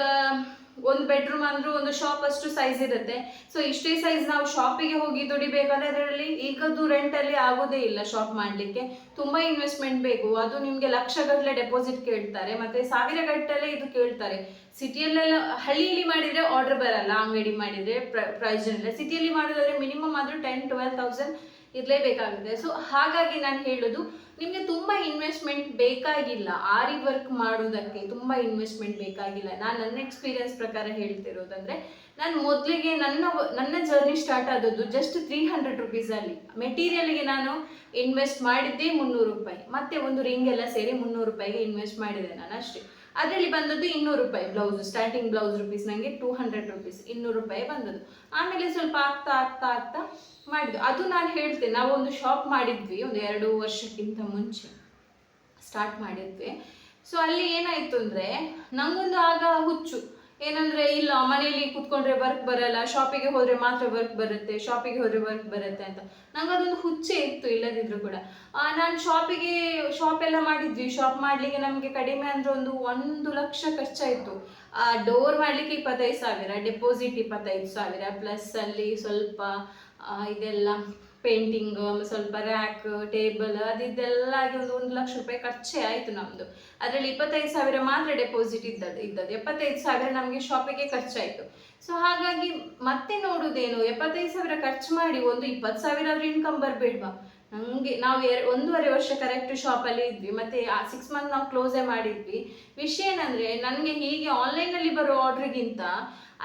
Speaker 1: ಒಂದು ಬೆಡ್ರೂಮ್ ಅಂದ್ರೆ ಒಂದು ಶಾಪ್ ಅಷ್ಟು ಸೈಜ್ ಇರುತ್ತೆ. ಸೊ ಇಷ್ಟೇ ಸೈಜ್ ನಾವು ಶಾಪಿಗೆ ಹೋಗಿ ದುಡಿಬೇಕಾದ್ರೆ ಅದರಲ್ಲಿ ಈಗದ್ದು ರೆಂಟಲ್ಲಿ ಆಗೋದೇ ಇಲ್ಲ ಶಾಪ್ ಮಾಡಲಿಕ್ಕೆ. ತುಂಬ ಇನ್ವೆಸ್ಟ್ಮೆಂಟ್ ಬೇಕು. ಅದು ನಿಮಗೆ ಲಕ್ಷಗಟ್ಟಲೆ ಡೆಪಾಸಿಟ್ ಕೇಳ್ತಾರೆ. ಮತ್ತೆ ಸಾವಿರ ಗಟ್ಟಲೆ ಇದು ಕೇಳ್ತಾರೆ. ಸಿಟಿಯಲ್ಲೆಲ್ಲ ಹಳ್ಳಿಯಲ್ಲಿ ಮಾಡಿದರೆ ಆರ್ಡರ್ ಬರಲ್ಲ. ಅಂಗಡಿ ಮಾಡಿದರೆ ಪ್ರೈಸ್ ಇರಲ್ಲ ಸಿಟಿಯಲ್ಲಿ ಮಾಡೋದಾದ್ರೆ ಮಿನಿಮಮ್ ಆದರೂ ಟೆನ್ ಟ್ವೆಲ್ ತೌಸಂಡ್ ಇರಲೇಬೇಕಾಗುತ್ತೆ. ಸೊ ಹಾಗಾಗಿ ನಾನು ಹೇಳೋದು ನಿಮಗೆ ತುಂಬ ಇನ್ವೆಸ್ಟ್ಮೆಂಟ್ ಬೇಕಾಗಿಲ್ಲ. ಆರಿ ವರ್ಕ್ ಮಾಡೋದಕ್ಕೆ ತುಂಬ ಇನ್ವೆಸ್ಟ್ಮೆಂಟ್ ಬೇಕಾಗಿಲ್ಲ. ನಾನು ನನ್ನ ಎಕ್ಸ್ಪೀರಿಯನ್ಸ್ ಪ್ರಕಾರ ಹೇಳ್ತಿರೋದಂದ್ರೆ, ನಾನು ಮೊದಲಿಗೆ ನನ್ನ ನನ್ನ ಜರ್ನಿ ಸ್ಟಾರ್ಟ್ ಆದದ್ದು ಜಸ್ಟ್ ತ್ರೀ ಹಂಡ್ರೆಡ್ ರುಪೀಸಲ್ಲಿ ಮೆಟೀರಿಯಲ್ಗೆ ನಾನು ಇನ್ವೆಸ್ಟ್ ಮಾಡಿದ್ದೇ ಮುನ್ನೂರು ರೂಪಾಯಿ. ಮತ್ತೆ ಒಂದು ರಿಂಗ್ ಎಲ್ಲ ಸೇರಿ ಮುನ್ನೂರು ರೂಪಾಯಿಗೆ ಇನ್ವೆಸ್ಟ್ ಮಾಡಿದೆ ನಾನು ಅಷ್ಟೇ. ಅದರಲ್ಲಿ ಬಂದದ್ದು ಇನ್ನೂರು ರೂಪಾಯಿ ಬ್ಲೌಸ್ ಸ್ಟಾರ್ಟಿಂಗ್ ಬ್ಲೌಸ್ ರುಪೀಸ್ ನನಗೆ ಟೂ ಹಂಡ್ರೆಡ್ ರುಪೀಸ್ ಇನ್ನೂರು ರೂಪಾಯಿ ಬಂದದ್ದು. ಆಮೇಲೆ ಸ್ವಲ್ಪ ಆಗ್ತಾ ಆಗ್ತಾ ಆಗ್ತಾ ಮಾಡಿದ್ದು. ಅದು ನಾನು ಹೇಳ್ತೇನೆ ನಾವು ಒಂದು ಶಾಪ್ ಮಾಡಿದ್ವಿ ಒಂದು ಎರಡು ವರ್ಷಕ್ಕಿಂತ ಮುಂಚೆ. ಸ್ಟಾರ್ಟ್ ಮಾಡಿದ್ವಿ. ಸೊ ಅಲ್ಲಿ ಏನಾಯಿತು ಅಂದರೆ ನಂಗೊಂದು ಆಗ ಹುಚ್ಚು. ಏನಂದರೆ, ಇಲ್ಲ, ಮನೆಯಲ್ಲಿ ಕುತ್ಕೊಂಡ್ರೆ ವರ್ಕ್ ಬರಲ್ಲ ಶಾಪಿಗೆ ಹೋದ್ರೆ ಮಾತ್ರ ವರ್ಕ್ ಬರುತ್ತೆ ಶಾಪಿಗೆ ಹೋದ್ರೆ ವರ್ಕ್ ಬರುತ್ತೆ ಅಂತ. ನಂಗೆ ಅದೊಂದು ಹುಚ್ಚೆ ಇತ್ತು, ಇಲ್ಲದಿದ್ರು ಕೂಡ. ನಾನು ಶಾಪಿಗೆ ಶಾಪ್ ಎಲ್ಲ ಮಾಡಿದ್ವಿ. ಶಾಪ್ ಮಾಡಲಿಕ್ಕೆ ನಮಗೆ ಕಡಿಮೆ ಅಂದ್ರೆ ಒಂದು ಒಂದು ಲಕ್ಷ ಖರ್ಚಾಯಿತು. ಡೋರ್ ಮಾಡಲಿಕ್ಕೆ ಇಪ್ಪತ್ತೈದು ಸಾವಿರ ಡೆಪಾಸಿಟ್ ಇಪ್ಪತ್ತೈದು ಸಾವಿರ ಪ್ಲಸ್ ಅಲ್ಲಿ ಸ್ವಲ್ಪ ಇದೆಲ್ಲ ಪೇಂಟಿಂಗ್ ಸ್ವಲ್ಪ ರ್ಯಾಕ್ ಟೇಬಲ್ ಅದಿದ್ದೆಲ್ಲ ಆಗಿ ಒಂದು ಒಂದು ಲಕ್ಷ ರೂಪಾಯಿ ಖರ್ಚೇ ಆಯಿತು ನಮ್ಮದು ಅದರಲ್ಲಿ ಇಪ್ಪತ್ತೈದು ಸಾವಿರ ಮಾತ್ರ ಡೆಪಾಸಿಟ್ ಇದ್ದದ್ದು ಇದ್ದದ್ದು. ಎಪ್ಪತ್ತೈದು ಸಾವಿರ ನಮಗೆ ಶಾಪಿಗೆ ಖರ್ಚಾಯಿತು. ಸೊ ಹಾಗಾಗಿ ಮತ್ತೆ ನೋಡುವುದೇನು ಎಪ್ಪತ್ತೈದು ಸಾವಿರ ಖರ್ಚು ಮಾಡಿ ಒಂದು ಇಪ್ಪತ್ತು ಸಾವಿರ ಆದ್ರೂ ಇನ್ಕಮ್ ಬರಬೇಡ್ವಾ? ನಮಗೆ ನಾವು ಎರ ಒಂದೂವರೆ ವರ್ಷ ಕರೆಕ್ಟ್ ಶಾಪಲ್ಲಿ ಇದ್ವಿ. ಮತ್ತೆ ಸಿಕ್ಸ್ ಮಂತ್ ನಾವು ಕ್ಲೋಸೇ ಮಾಡಿದ್ವಿ. ವಿಷಯ ಏನಂದರೆ, ನನಗೆ ಹೀಗೆ ಆನ್ಲೈನಲ್ಲಿ ಬರೋ ಆರ್ಡ್ರಿಗಿಂತ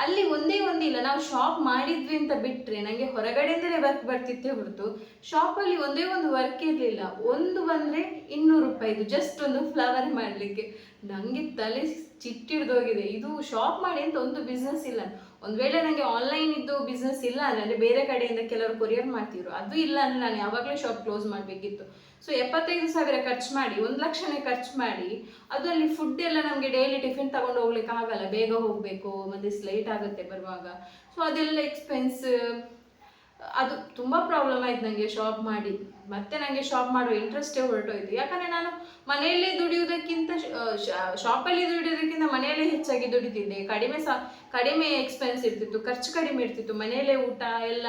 Speaker 1: ಅಲ್ಲಿ ಒಂದೇ ಒಂದಿಲ್ಲ ನಾವು ಶಾಪ್ ಮಾಡಿದ್ವಿ ಅಂತ ಬಿಟ್ಟರೆ ನನಗೆ ಹೊರಗಡೆಯಿಂದಲೇ ವರ್ಕ್ ಬರ್ತಿತ್ತೇ ಹೊರತು. ಶಾಪಲ್ಲಿ ಒಂದೇ ಒಂದು ವರ್ಕ್ ಇರಲಿಲ್ಲ. ಒಂದು ಬಂದರೆ ಇನ್ನೂರು ರೂಪಾಯಿದು ಜಸ್ಟ್ ಒಂದು ಫ್ಲವರ್ ಮಾಡಲಿಕ್ಕೆ. ನನಗೆ ತಲೆ ಚಿಟ್ಟಿಡ್ದೋಗಿದೆ. ಇದು ಶಾಪ್ ಮಾಡಿ ಅಂತ ಒಂದು ಬಿಸ್ನೆಸ್ ಇಲ್ಲ. ಒಂದು ವೇಳೆ ನನಗೆ ಆನ್ಲೈನ್ ಇದ್ದು ಬಿಸ್ನೆಸ್ ಇಲ್ಲ ಅಂದರೆ ಅಂದರೆ ಬೇರೆ ಕಡೆಯಿಂದ ಕೆಲವರು ಕೊರಿಯರ್ ಮಾಡ್ತಿದ್ರು, ಅದು ಇಲ್ಲ ಅಂದರೆ ನಾನು ಯಾವಾಗಲೇ ಶಾಪ್ ಕ್ಲೋಸ್ ಮಾಡಬೇಕಿತ್ತು. ಸೊ ಎಪ್ಪತ್ತೈದು ಸಾವಿರ ಖರ್ಚು ಮಾಡಿ, ಒಂದು ಲಕ್ಷನೇ ಖರ್ಚು ಮಾಡಿ ಅದರಲ್ಲಿ ಫುಡ್ ಎಲ್ಲ ನಮಗೆ ಡೈಲಿ ಟಿಫಿನ್ ತಗೊಂಡು ಹೋಗ್ಲಿಕ್ಕೆ ಆಗಲ್ಲ. ಬೇಗ ಹೋಗಬೇಕು, ಮತ್ತು ಸ್ಲೇಟ್ ಆಗುತ್ತೆ ಬರುವಾಗ. ಸೊ ಅದೆಲ್ಲ ಎಕ್ಸ್ಪೆನ್ಸ್ ಅದು ತುಂಬ ಪ್ರಾಬ್ಲಮ್ ಆಯ್ತು ನನಗೆ ಶಾಪ್ ಮಾಡಿ. ಮತ್ತೆ ನನಗೆ ಶಾಪ್ ಮಾಡೋ ಇಂಟ್ರೆಸ್ಟೇ ಹೊರಟೋಯ್ತು. ಯಾಕಂದರೆ ನಾನು ಮನೆಯಲ್ಲೇ ದುಡಿಯೋದಕ್ಕಿಂತ ಶಾಪಲ್ಲಿ ದುಡಿಯೋದಕ್ಕಿಂತ ಮನೆಯಲ್ಲೇ ಹೆಚ್ಚಾಗಿ ದುಡಿತಿದ್ದೆ. ಕಡಿಮೆ ಸಹ ಕಡಿಮೆ ಎಕ್ಸ್ಪೆನ್ಸ್ ಇರ್ತಿತ್ತು, ಖರ್ಚು ಕಡಿಮೆ ಇರ್ತಿತ್ತು. ಮನೆಯಲ್ಲೇ ಊಟ, ಎಲ್ಲ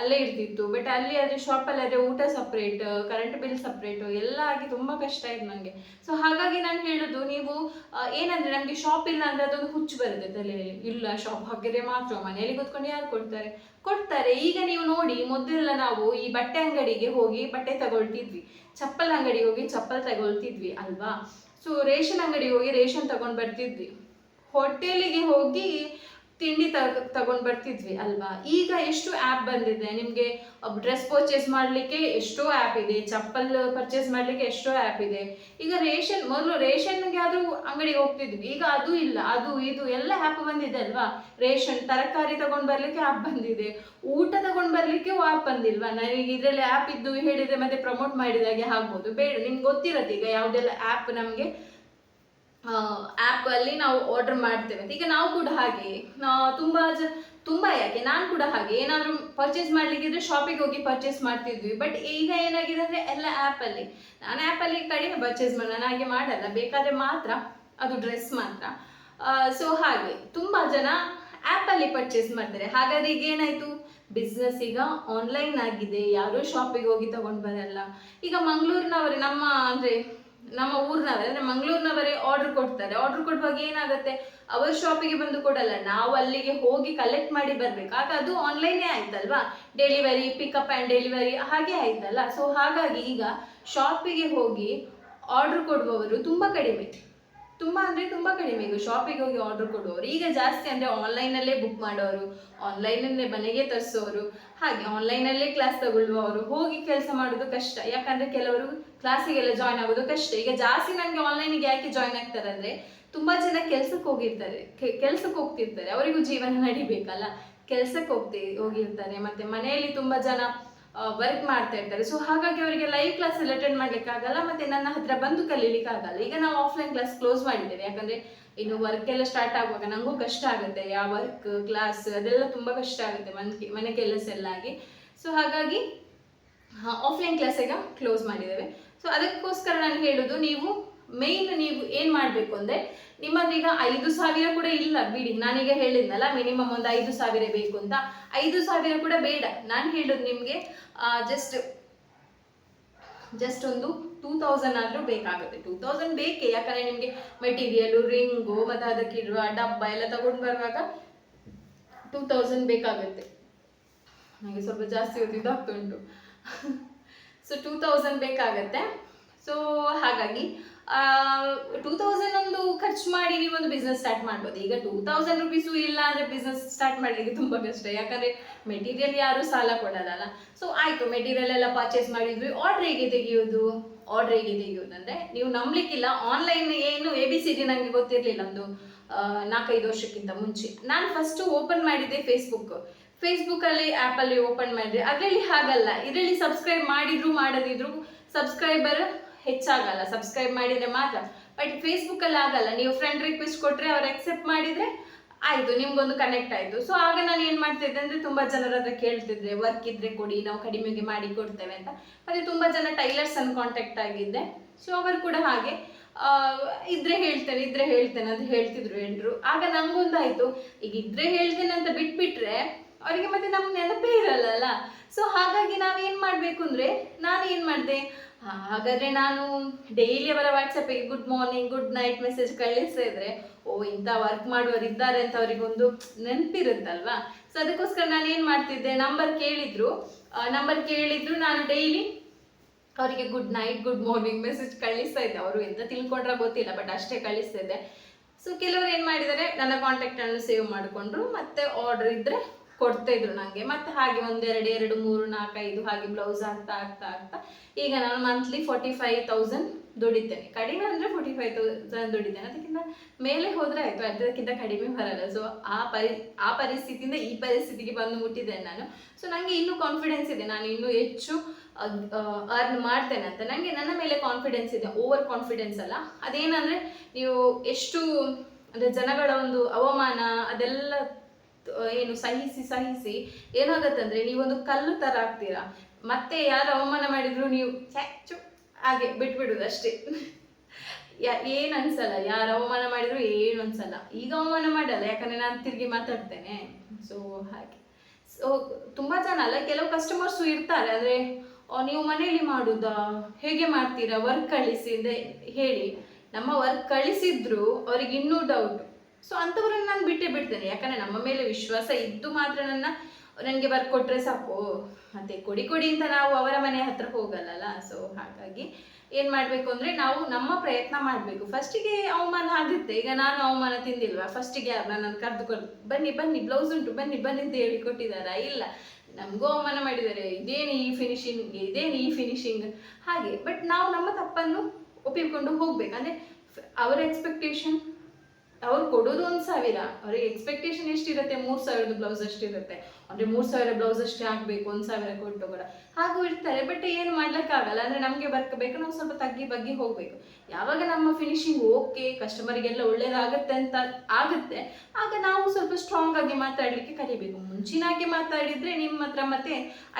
Speaker 1: ಅಲ್ಲೇ ಇರ್ತಿತ್ತು. ಬಟ್ ಅಲ್ಲಿ ಆದರೆ ಶಾಪಲ್ಲಿ ಆದರೆ ಊಟ ಸಪ್ರೇಟ್ ಕರೆಂಟ್ ಬಿಲ್ ಸಪ್ರೇಟ್ ಎಲ್ಲ ಆಗಿ ತುಂಬ ಕಷ್ಟ ಆಯ್ತು ನನಗೆ ಸೊ ಹಾಗಾಗಿ ನಾನು ಹೇಳೋದು, ನೀವು ಏನಂದರೆ ನಮಗೆ ಶಾಪ್ ಇಲ್ಲ ಅಂದರೆ ಅದೊಂದು ಹುಚ್ಚು ಬರುತ್ತೆ ತಲೆಯಲ್ಲಿ. ಇಲ್ಲ ಶಾಪ್ ಹಾಕಿದ್ರೆ ಮಾತ್ರ ಮನೆಯಲ್ಲಿ ಕೂತ್ಕೊಂಡು ಯಾರು ಕೊಡ್ತಾರೆ? ಕೊಡ್ತಾರೆ. ಈಗ ನೀವು ನೋಡಿ, ಮೊದಲೆಲ್ಲ ನಾವು ಈ ಬಟ್ಟೆ ಅಂಗಡಿಗೆ ಹೋಗಿ ಬಟ್ಟೆ ತಗೊಳ್ತಿದ್ವಿ. ಚಪ್ಪಲ್ ಅಂಗಡಿಗೆ ಹೋಗಿ ಚಪ್ಪಲ್ ತಗೊಳ್ತಿದ್ವಿ, ಅಲ್ವಾ? ಸೊ ರೇಷನ್ ಅಂಗಡಿಗೆ ಹೋಗಿ ರೇಷನ್ ತಗೊಂಡು ಬರ್ತಿದ್ವಿ. ಹೋಟೆಲಿಗೆ ಹೋಗಿ ತಿಂಡಿ ತಗ ತಗೊಂಡು ಬರ್ತಿದ್ವಿ ಅಲ್ವಾ? ಈಗ ಎಷ್ಟು ಆ್ಯಪ್ ಬಂದಿದೆ? ನಿಮಗೆ ಡ್ರೆಸ್ ಪರ್ಚೇಸ್ ಮಾಡಲಿಕ್ಕೆ ಎಷ್ಟೋ ಆ್ಯಪ್ ಇದೆ, ಚಪ್ಪಲ್ ಪರ್ಚೇಸ್ ಮಾಡಲಿಕ್ಕೆ ಎಷ್ಟೋ ಆ್ಯಪ್ ಇದೆ. ಈಗ ರೇಷನ್, ಮೊದಲು ರೇಷನ್ಗೆ ಆದರೂ ಅಂಗಡಿಗೆ ಹೋಗ್ತಿದ್ವಿ. ಈಗ ಅದು ಇಲ್ಲ, ಅದು ಇದು ಎಲ್ಲ ಆ್ಯಪ್ ಬಂದಿದೆ ಅಲ್ವಾ? ರೇಷನ್, ತರಕಾರಿ ತಗೊಂಡು ಬರಲಿಕ್ಕೆ ಆ್ಯಪ್ ಬಂದಿದೆ. ಊಟ ತಗೊಂಡು ಬರಲಿಕ್ಕೆ ಆ್ಯಪ್ ಬಂದಿಲ್ವಾ? ನನಗೆ ಇದರಲ್ಲಿ ಆ್ಯಪ್ ಇದ್ದು ಹೇಳಿದರೆ ಮತ್ತೆ ಪ್ರಮೋಟ್ ಮಾಡಿದಾಗೆ ಆಗ್ಬೋದು. ಬೇಡ, ನಿಮ್ಗೆ ಗೊತ್ತಿರತ್ತೆ ಈಗ ಯಾವುದೆಲ್ಲ ಆ್ಯಪ್ ನಮಗೆ ಆ್ಯಪ್ ಅಲ್ಲಿ ನಾವು ಆರ್ಡರ್ ಮಾಡ್ತೇವೆ ಅಂತ. ಈಗ ನಾವು ಕೂಡ ಹಾಗೆ. ತುಂಬಾ ಜ, ತುಂಬ ಯಾಕೆ, ನಾನು ಕೂಡ ಹಾಗೆ. ಏನಾದರೂ ಪರ್ಚೇಸ್ ಮಾಡಲಿಕ್ಕಿದ್ರೆ ಶಾಪಿಗೆ ಹೋಗಿ ಪರ್ಚೇಸ್ ಮಾಡ್ತಿದ್ವಿ. ಬಟ್ ಈಗ ಏನಾಗಿದೆ ಅಂದರೆ ಎಲ್ಲ ಆ್ಯಪಲ್ಲಿ ನಾನು ಆ್ಯಪಲ್ಲಿ ಕಡಿಮೆ ಪರ್ಚೇಸ್ ಮಾಡಿ, ನಾನು ಹಾಗೆ ಮಾಡಲ್ಲ. ಬೇಕಾದರೆ ಮಾತ್ರ ಅದು ಡ್ರೆಸ್ ಮಾತ್ರ. ಸೊ ಹಾಗೆ. ತುಂಬ ಜನ ಆ್ಯಪಲ್ಲಿ ಪರ್ಚೇಸ್ ಮಾಡ್ತಾರೆ. ಹಾಗಾದ್ರೆ ಈಗ ಏನಾಯಿತು? ಬಿಸ್ನೆಸ್ ಈಗ ಆನ್ಲೈನ್ ಆಗಿದೆ. ಯಾರೂ ಶಾಪಿಗೆ ಹೋಗಿ ತಗೊಂಡು ಬರಲ್ಲ. ಈಗ ಮಂಗಳೂರಿನವರೇ ನಮ್ಮ ಅಂದರೆ ನಮ್ಮ ಊರಿನವರೇ, ಅಂದರೆ ಮಂಗಳೂರಿನವರೇ ಆರ್ಡರ್ ಕೊಡ್ತಾರೆ. ಆರ್ಡರ್ ಕೊಡುವಾಗ ಏನಾಗುತ್ತೆ? ಅವ್ರ ಶಾಪಿಗೆ ಬಂದು ಕೊಡಲ್ಲ. ನಾವು ಅಲ್ಲಿಗೆ ಹೋಗಿ ಕಲೆಕ್ಟ್ ಮಾಡಿ ಬರ್ಬೇಕು. ಆಗ ಅದು ಆನ್ಲೈನೇ ಆಯ್ತಲ್ವಾ? ಡೆಲಿವರಿ ಪಿಕಪ್ ಆ್ಯಂಡ್ ಡೆಲಿವರಿ ಹಾಗೆ ಆಯ್ತಲ್ಲ? ಸೊ ಹಾಗಾಗಿ ಈಗ ಶಾಪಿಗೆ ಹೋಗಿ ಆರ್ಡರ್ ಕೊಡುವವರು ತುಂಬ ಕಡಿಮೆ. ತುಂಬ ಅಂದರೆ ತುಂಬ ಕಡಿಮೆ. ಈಗ ಶಾಪಿಗೆ ಹೋಗಿ ಆರ್ಡರ್ ಕೊಡುವವರು, ಈಗ ಜಾಸ್ತಿ ಅಂದರೆ ಆನ್ಲೈನಲ್ಲೇ ಬುಕ್ ಮಾಡೋರು ಆನ್ಲೈನಲ್ಲೇ ಮನೆಗೆ ತರಿಸೋರು, ಹಾಗೆ ಆನ್ಲೈನಲ್ಲೇ ಕ್ಲಾಸ್ ತಗೊಳ್ಳುವವರು, ಹೋಗಿ ಕೆಲಸ ಮಾಡೋದು ಕಷ್ಟ. ಯಾಕಂದರೆ ಕೆಲವರು ಕ್ಲಾಸಿಗೆಲ್ಲ ಜಾಯ್ನ್ ಆಗೋದು ಕಷ್ಟ. ಈಗ ಜಾಸ್ತಿ ನನಗೆ ಆನ್ಲೈನಿಗೆ ಯಾಕೆ ಜಾಯ್ನ್ ಆಗ್ತಾರೆ ಅಂದರೆ, ತುಂಬ ಜನ ಕೆಲ್ಸಕ್ಕೆ ಹೋಗಿರ್ತಾರೆ. ಕೆಲ್ಸಕ್ಕೆ ಹೋಗ್ತಿರ್ತಾರೆ. ಅವರಿಗೂ ಜೀವನ ನಡಿಬೇಕಲ್ಲ. ಕೆಲ್ಸಕ್ಕೆ ಹೋಗ್ತಿ, ಹೋಗಿರ್ತಾರೆ. ಮತ್ತೆ ಮನೆಯಲ್ಲಿ ತುಂಬ ಜನ ವರ್ಕ್ ಮಾಡ್ತಾ ಇರ್ತಾರೆ. ಸೊ ಹಾಗಾಗಿ ಅವರಿಗೆ ಲೈವ್ ಕ್ಲಾಸ್ ಎಲ್ಲ ಅಟೆಂಡ್ ಮಾಡ್ಲಿಕ್ಕೆ ಆಗಲ್ಲ, ಮತ್ತೆ ನನ್ನ ಹತ್ರ ಬಂದು ಕಲೀಲಿಕ್ಕೆ ಆಗಲ್ಲ. ಈಗ ನಾವು ಆಫ್ಲೈನ್ ಕ್ಲಾಸ್ ಕ್ಲೋಸ್ ಮಾಡಿದ್ದೇವೆ. ಯಾಕಂದ್ರೆ ಇನ್ನು ವರ್ಕ್ ಎಲ್ಲ ಸ್ಟಾರ್ಟ್ ಆಗುವಾಗ ನಂಗೂ ಕಷ್ಟ ಆಗುತ್ತೆ. ಯಾವ ವರ್ಕ್ ಕ್ಲಾಸ್ ಅದೆಲ್ಲ ತುಂಬಾ ಕಷ್ಟ ಆಗುತ್ತೆ ಮನೆ ಮನೆ ಕೆಲಸ ಎಲ್ಲ ಆಗಿ. ಸೊ ಹಾಗಾಗಿ ಆಫ್ಲೈನ್ ಕ್ಲಾಸ್ ಈಗ ಕ್ಲೋಸ್ ಮಾಡಿದ್ದೇವೆ. ಸೊ ಅದಕ್ಕೋಸ್ಕರ ನಾನು ಹೇಳೋದು, ನೀವು ಮೇಯ್ನ್ ನೀವು ಏನು ಮಾಡಬೇಕು ಅಂದರೆ ಈಗ ಐದು ಸಾವಿರ ಕೂಡ ಇಲ್ಲ ಬಿಡಿ. ನಾನೀಗ ಹೇಳಿದ್ನಲ್ಲ ಮಿನಿಮಮ್ ಒಂದು ಐದು ಸಾವಿರ ಬೇಕು ಅಂತ. ಐದು ಸಾವಿರ ಕೂಡ ಬೇಡ. ನಾನು ಹೇಳೋದು ನಿಮಗೆ ಜಸ್ಟ್ ಜಸ್ಟ್ ಒಂದು ಟೂ ತೌಸಂಡ್ ಆದರೂ ಬೇಕಾಗುತ್ತೆ. ಟೂ ತೌಸಂಡ್ ಬೇಕೇ? ಯಾಕಂದರೆ ನಿಮಗೆ ಮೆಟೀರಿಯಲು ರಿಂಗು ಮತ್ತು ಅದಕ್ಕಿರುವ ಡಬ್ಬ ಎಲ್ಲ ತಗೊಂಡು ಬರುವಾಗ ಟೂ ತೌಸಂಡ್ ಬೇಕಾಗುತ್ತೆ. ನನಗೆ ಸ್ವಲ್ಪ ಜಾಸ್ತಿ ಓದಿದ್ದು ಆಗ್ತಾ ಉಂಟು. ಸೊ ಟೂ ತೌಸಂಡ್ ಬೇಕಾಗತ್ತೆ. ಸೊ ಹಾಗಾಗಿ ಟೂ ತೌಸಂಡ್ ಒಂದು ಖರ್ಚು ಮಾಡಿ ನೀವು ಒಂದು ಬಿಸ್ನೆಸ್ ಸ್ಟಾರ್ಟ್ ಮಾಡ್ಬೋದು. ಈಗ ಟೂ ತೌಸಂಡ್ ರುಪೀಸು ಇಲ್ಲ ಅಂದರೆ ಬಿಸ್ನೆಸ್ ಸ್ಟಾರ್ಟ್ ಮಾಡಲಿಕ್ಕೆ ತುಂಬ ಕಷ್ಟ. ಯಾಕಂದರೆ ಮೆಟೀರಿಯಲ್ ಯಾರು ಸಾಲ ಕೊಡೋದಲ್ಲ. ಸೊ ಆಯಿತು ಮೆಟೀರಿಯಲ್ ಎಲ್ಲ ಪರ್ಚೇಸ್ ಮಾಡಿದ್ವಿ. ಆರ್ಡ್ರ್ ಹೇಗೆ ತೆಗೆಯೋದು? ಆರ್ಡ್ರ್ ಹೇಗೆ ತೆಗೆಯೋದು ಅಂದರೆ ನೀವು ನಂಬಲಿಕ್ಕಿಲ್ಲ. ಆನ್ಲೈನ್ ಏನು ಎ ಬಿ ಸಿ ಡಿ ನನಗೆ ಗೊತ್ತಿರಲಿಲ್ಲ ಒಂದು ನಾಲ್ಕೈದು ವರ್ಷಕ್ಕಿಂತ ಮುಂಚೆ. ನಾನು ಫಸ್ಟು ಓಪನ್ ಮಾಡಿದ್ದೆ ಫೇಸ್ಬುಕ್ ಫೇಸ್ಬುಕ್ಕಲ್ಲಿ ಆ್ಯಪಲ್ಲಿ ಓಪನ್ ಮಾಡಿದ್ರೆ ಅದರಲ್ಲಿ ಹಾಗಲ್ಲ. ಇದರಲ್ಲಿ ಸಬ್ಸ್ಕ್ರೈಬ್ ಮಾಡಿದ್ರು, ಮಾಡದಿದ್ರು ಸಬ್ಸ್ಕ್ರೈಬರ್ ಹೆಚ್ಚಾಗಲ್ಲ. ಸಬ್ಸ್ಕ್ರೈಬ್ ಮಾಡಿದರೆ ಮಾತ್ರ. ಬಟ್ ಫೇಸ್ಬುಕ್ಕಲ್ಲಿ ಆಗಲ್ಲ. ನೀವು ಫ್ರೆಂಡ್ ರಿಕ್ವೆಸ್ಟ್ ಕೊಟ್ಟರೆ ಅವ್ರು ಅಕ್ಸೆಪ್ಟ್ ಮಾಡಿದರೆ ಆಯಿತು, ನಿಮ್ಗೊಂದು ಕನೆಕ್ಟ್ ಆಯಿತು. ಸೊ ಆಗ ನಾನು ಏನು ಮಾಡ್ತಿದ್ದೆ ಅಂದರೆ ತುಂಬ ಜನರ ಹತ್ರ ಕೇಳ್ತಿದ್ರೆ ವರ್ಕ್ ಇದ್ದರೆ ಕೊಡಿ, ನಾವು ಕಡಿಮೆಗೆ ಮಾಡಿ ಕೊಡ್ತೇವೆ ಅಂತ. ಮತ್ತು ತುಂಬ ಜನ ಟೈಲರ್ಸನ್ನು ಕಾಂಟ್ಯಾಕ್ಟ್ ಆಗಿದ್ದೆ. ಸೊ ಅವರು ಕೂಡ ಹಾಗೆ. ಇದ್ರೆ ಹೇಳ್ತೇನೆ ಇದ್ರೆ ಹೇಳ್ತೇನೆ ಅಂತ ಹೇಳ್ತಿದ್ರು ಎಲ್ರು. ಆಗ ನಂಗೊಂದಾಯ್ತು. ಈಗ ಇದ್ರೆ ಹೇಳ್ತೇನೆ ಅಂತ ಬಿಟ್ಬಿಟ್ರೆ ಅವರಿಗೆ ಮತ್ತೆ ನಮ್ಮ ನೆನಪೇ ಇರಲ್ಲ ಸೊ ಹಾಗಾಗಿ ನಾವೇನು ಮಾಡಬೇಕು ಅಂದರೆ ನಾನು ಏನು ಮಾಡಿದೆ? ಹಾಗಾದರೆ ನಾನು ಡೈಲಿ ಅವರ ವಾಟ್ಸಪ್ಪಿಗೆ good morning good night message ಕಳಿಸ್ತಾ ಇದ್ರೆ, ಓ, ಇಂಥ ವರ್ಕ್ ಮಾಡುವವರು ಇದ್ದಾರೆ ಅಂತ ಅವರಿಗೊಂದು ನೆನಪಿರುತ್ತಲ್ವಾ? ಸೊ ಅದಕ್ಕೋಸ್ಕರ ನಾನು ಏನು ಮಾಡ್ತಿದ್ದೆ ನಂಬರ್ ಕೇಳಿದ್ರು. ನಂಬರ್ ಕೇಳಿದ್ರು, ನಾನು ಡೈಲಿ ಅವರಿಗೆ good night good morning message ಕಳಿಸ್ತಾ ಇದ್ದೆ. ಅವರು ಎಂತ ತಿಳ್ಕೊಂಡ್ರ ಗೊತ್ತಿಲ್ಲ ಬಟ್ ಅಷ್ಟೇ ಕಳಿಸ್ತಾ ಇದ್ದೆ. ಸೊ ಕೆಲವರು ಏನು ಮಾಡಿದ್ದಾರೆ, ನನ್ನ ಕಾಂಟ್ಯಾಕ್ಟನ್ನು ಸೇವ್ ಮಾಡಿಕೊಂಡ್ರು, ಮತ್ತೆ ಆರ್ಡರ್ ಇದ್ದರೆ ಕೊಡ್ತಾ ಇದ್ರು ನನಗೆ ಮತ್ತೆ ಹಾಗೆ ಒಂದೆರಡು, ಎರಡು, ಮೂರು ನಾಲ್ಕೈದು ಹಾಗೆ ಬ್ಲೌಸ್ ಆಗ್ತಾ ಆಗ್ತಾ ಆಗ್ತಾ ಈಗ ನಾನು ಮಂತ್ಲಿ ಫೋರ್ಟಿ ಫೈವ್ ತೌಸಂಡ್ ದುಡಿತೇನೆ. ಕಡಿಮೆ ಅಂದರೆ ಫೋರ್ಟಿ ಫೈವ್ ತೌಸಂಡ್ ದುಡಿತೇನೆ. ಅದಕ್ಕಿಂತ ಮೇಲೆ ಹೋದರೆ ಆಯಿತು. ಅದಕ್ಕಿಂತ ಕಡಿಮೆ ಬರಲ್ಲ. ಸೊ ಆ ಪರಿ, ಆ ಪರಿಸ್ಥಿತಿಯಿಂದ ಈ ಪರಿಸ್ಥಿತಿಗೆ ಬಂದು ಮುಟ್ಟಿದ್ದೇನೆ ನಾನು. ಸೊ ನನಗೆ ಇನ್ನೂ ಕಾನ್ಫಿಡೆನ್ಸ್ ಇದೆ. ನಾನು ಇನ್ನೂ ಹೆಚ್ಚು ಅರ್ನ್ ಮಾಡ್ತೇನೆ ಅಂತ. ನನಗೆ ನನ್ನ ಮೇಲೆ ಕಾನ್ಫಿಡೆನ್ಸ್ ಇದೆ. ಓವರ್ ಕಾನ್ಫಿಡೆನ್ಸ್ ಅಲ್ಲ. ಅದೇನಂದರೆ, ನೀವು ಎಷ್ಟು, ಅಂದರೆ ಜನಗಳ ಒಂದು ಅವಮಾನ ಅದೆಲ್ಲ ಏನು ಸಹಿಸಿ ಸಹಿಸಿ ಏನಾಗತ್ತಂದ್ರೆ ನೀವೊಂದು ಕಲ್ಲು ತರ ಆಗ್ತೀರಾ? ಮತ್ತೆ ಯಾರು ಅವಮಾನ ಮಾಡಿದ್ರು ನೀವು ಚು ಹಾಗೆ ಬಿಟ್ಬಿಡುದು ಅಷ್ಟೇ ಯಾ- ಏನ್ ಅನ್ಸಲ್ಲ, ಯಾರು ಅವಮಾನ ಮಾಡಿದ್ರು ಏನು ಅನ್ಸಲ್ಲ. ಈಗ ಅವಮಾನ ಮಾಡಲ್ಲ, ಯಾಕಂದ್ರೆ ನಾನು ತಿರುಗಿ ಮಾತಾಡ್ತೇನೆ. ಸೊ ಹಾಗೆ. ಸೊ ತುಂಬ ಜನ ಅಲ್ಲ, ಕೆಲವು ಕಸ್ಟಮರ್ಸು ಇರ್ತಾರೆ, ಅಂದ್ರೆ ನೀವು ಮನೆಯಲ್ಲಿ ಮಾಡುದಾ? ಹೇಗೆ ಮಾಡ್ತೀರಾ? ವರ್ಕ್ ಕಳಿಸಿ, ಅಂದ್ರೆ ಹೇಳಿ. ನಮ್ಮ ವರ್ಕ್ ಕಳಿಸಿದ್ರು, ಅವ್ರಿಗೆ ಇನ್ನೂ ಡೌಟ್ ಸೊ ಅಂಥವ್ರನ್ನ ನಾನು ಬಿಟ್ಟೇ ಬಿಡ್ತೇನೆ. ಯಾಕಂದರೆ ನಮ್ಮ ಮೇಲೆ ವಿಶ್ವಾಸ ಇದ್ದು ಮಾತ್ರ ನನ್ನ, ನನಗೆ ಬರ್ಕೊಟ್ರೆ ಸಾಕು. ಮತ್ತೆ ಕೊಡಿ ಕೊಡಿ ಅಂತ ನಾವು ಅವರ ಮನೆ ಹತ್ರ ಹೋಗಲ್ಲಲ್ಲ? ಸೊ ಹಾಗಾಗಿ ಏನು ಮಾಡಬೇಕು ಅಂದರೆ ನಾವು ನಮ್ಮ ಪ್ರಯತ್ನ ಮಾಡಬೇಕು. ಫಸ್ಟಿಗೆ ಅವಮಾನ ಆಗುತ್ತೆ. ಈಗ ನಾನು ಅವಮಾನ ತಿಂದಿಲ್ವಾ? ಫಸ್ಟಿಗೆ ಯಾರು ನನ್ನನ್ನು ಕರೆದುಕೊಂಡು ಬನ್ನಿ ಬನ್ನಿ ಬ್ಲೌಸ್ ಉಂಟು, ಬನ್ನಿ ಬನ್ನಿ ಅಂತ ಹೇಳಿ ಕೊಟ್ಟಿದ್ದಾರಾ? ಇಲ್ಲ. ನಮಗೂ ಅವಮಾನ ಮಾಡಿದ್ದಾರೆ. ಇದೇನು ಈ ಫಿನಿಶಿಂಗ್ ಇದೇನು ಈ ಫಿನಿಶಿಂಗ್ ಹಾಗೆ. ಬಟ್ ನಾವು ನಮ್ಮ ತಪ್ಪನ್ನು ಒಪ್ಪಿಕೊಂಡು ಹೋಗ್ಬೇಕು. ಅಂದರೆ, ಅವರ ಎಕ್ಸ್ಪೆಕ್ಟೇಷನ್ ಕೊಡೋದು ಒಂದು ಸಾವಿರ. ಅವ್ರಿಗೆ ಎಕ್ಸ್ಪೆಕ್ಟೇಷನ್ ಎಷ್ಟಿರುತ್ತೆ? ಮೂರು ಸಾವಿರದ ಬ್ಲೌಸ್ ಅಷ್ಟಿರುತ್ತೆ. ಅಂದರೆ ಮೂರು ಸಾವಿರ ಬ್ಲೌಸ್ ಅಷ್ಟೇ ಹಾಕ್ಬೇಕು, ಒಂದು ಸಾವಿರ ಕೊಟ್ಟು ಕೂಡ. ಹಾಗೂ ಇರ್ತಾರೆ ಬಟ್ ಏನು ಮಾಡ್ಲಿಕ್ಕಾಗಲ್ಲ ಅಂದರೆ ನಮಗೆ ಬರ್ಕಬೇಕು, ನಾವು ಸ್ವಲ್ಪ ತಗ್ಗಿ ಬಗ್ಗಿ ಹೋಗಬೇಕು. ಯಾವಾಗ ನಮ್ಮ ಫಿನಿಶಿಂಗ್ ಓಕೆ ಕಸ್ಟಮರಿಗೆಲ್ಲ ಒಳ್ಳೇದಾಗುತ್ತೆ ಅಂತ ಆಗುತ್ತೆ, ಆಗ ನಾವು ಸ್ವಲ್ಪ ಸ್ಟ್ರಾಂಗ್ ಆಗಿ ಮಾತಾಡಲಿಕ್ಕೆ ಕಲಿಬೇಕು. ಮುಂಚಿನಾಗೆ ಮಾತಾಡಿದರೆ ನಿಮ್ಮ ಹತ್ರ ಮತ್ತೆ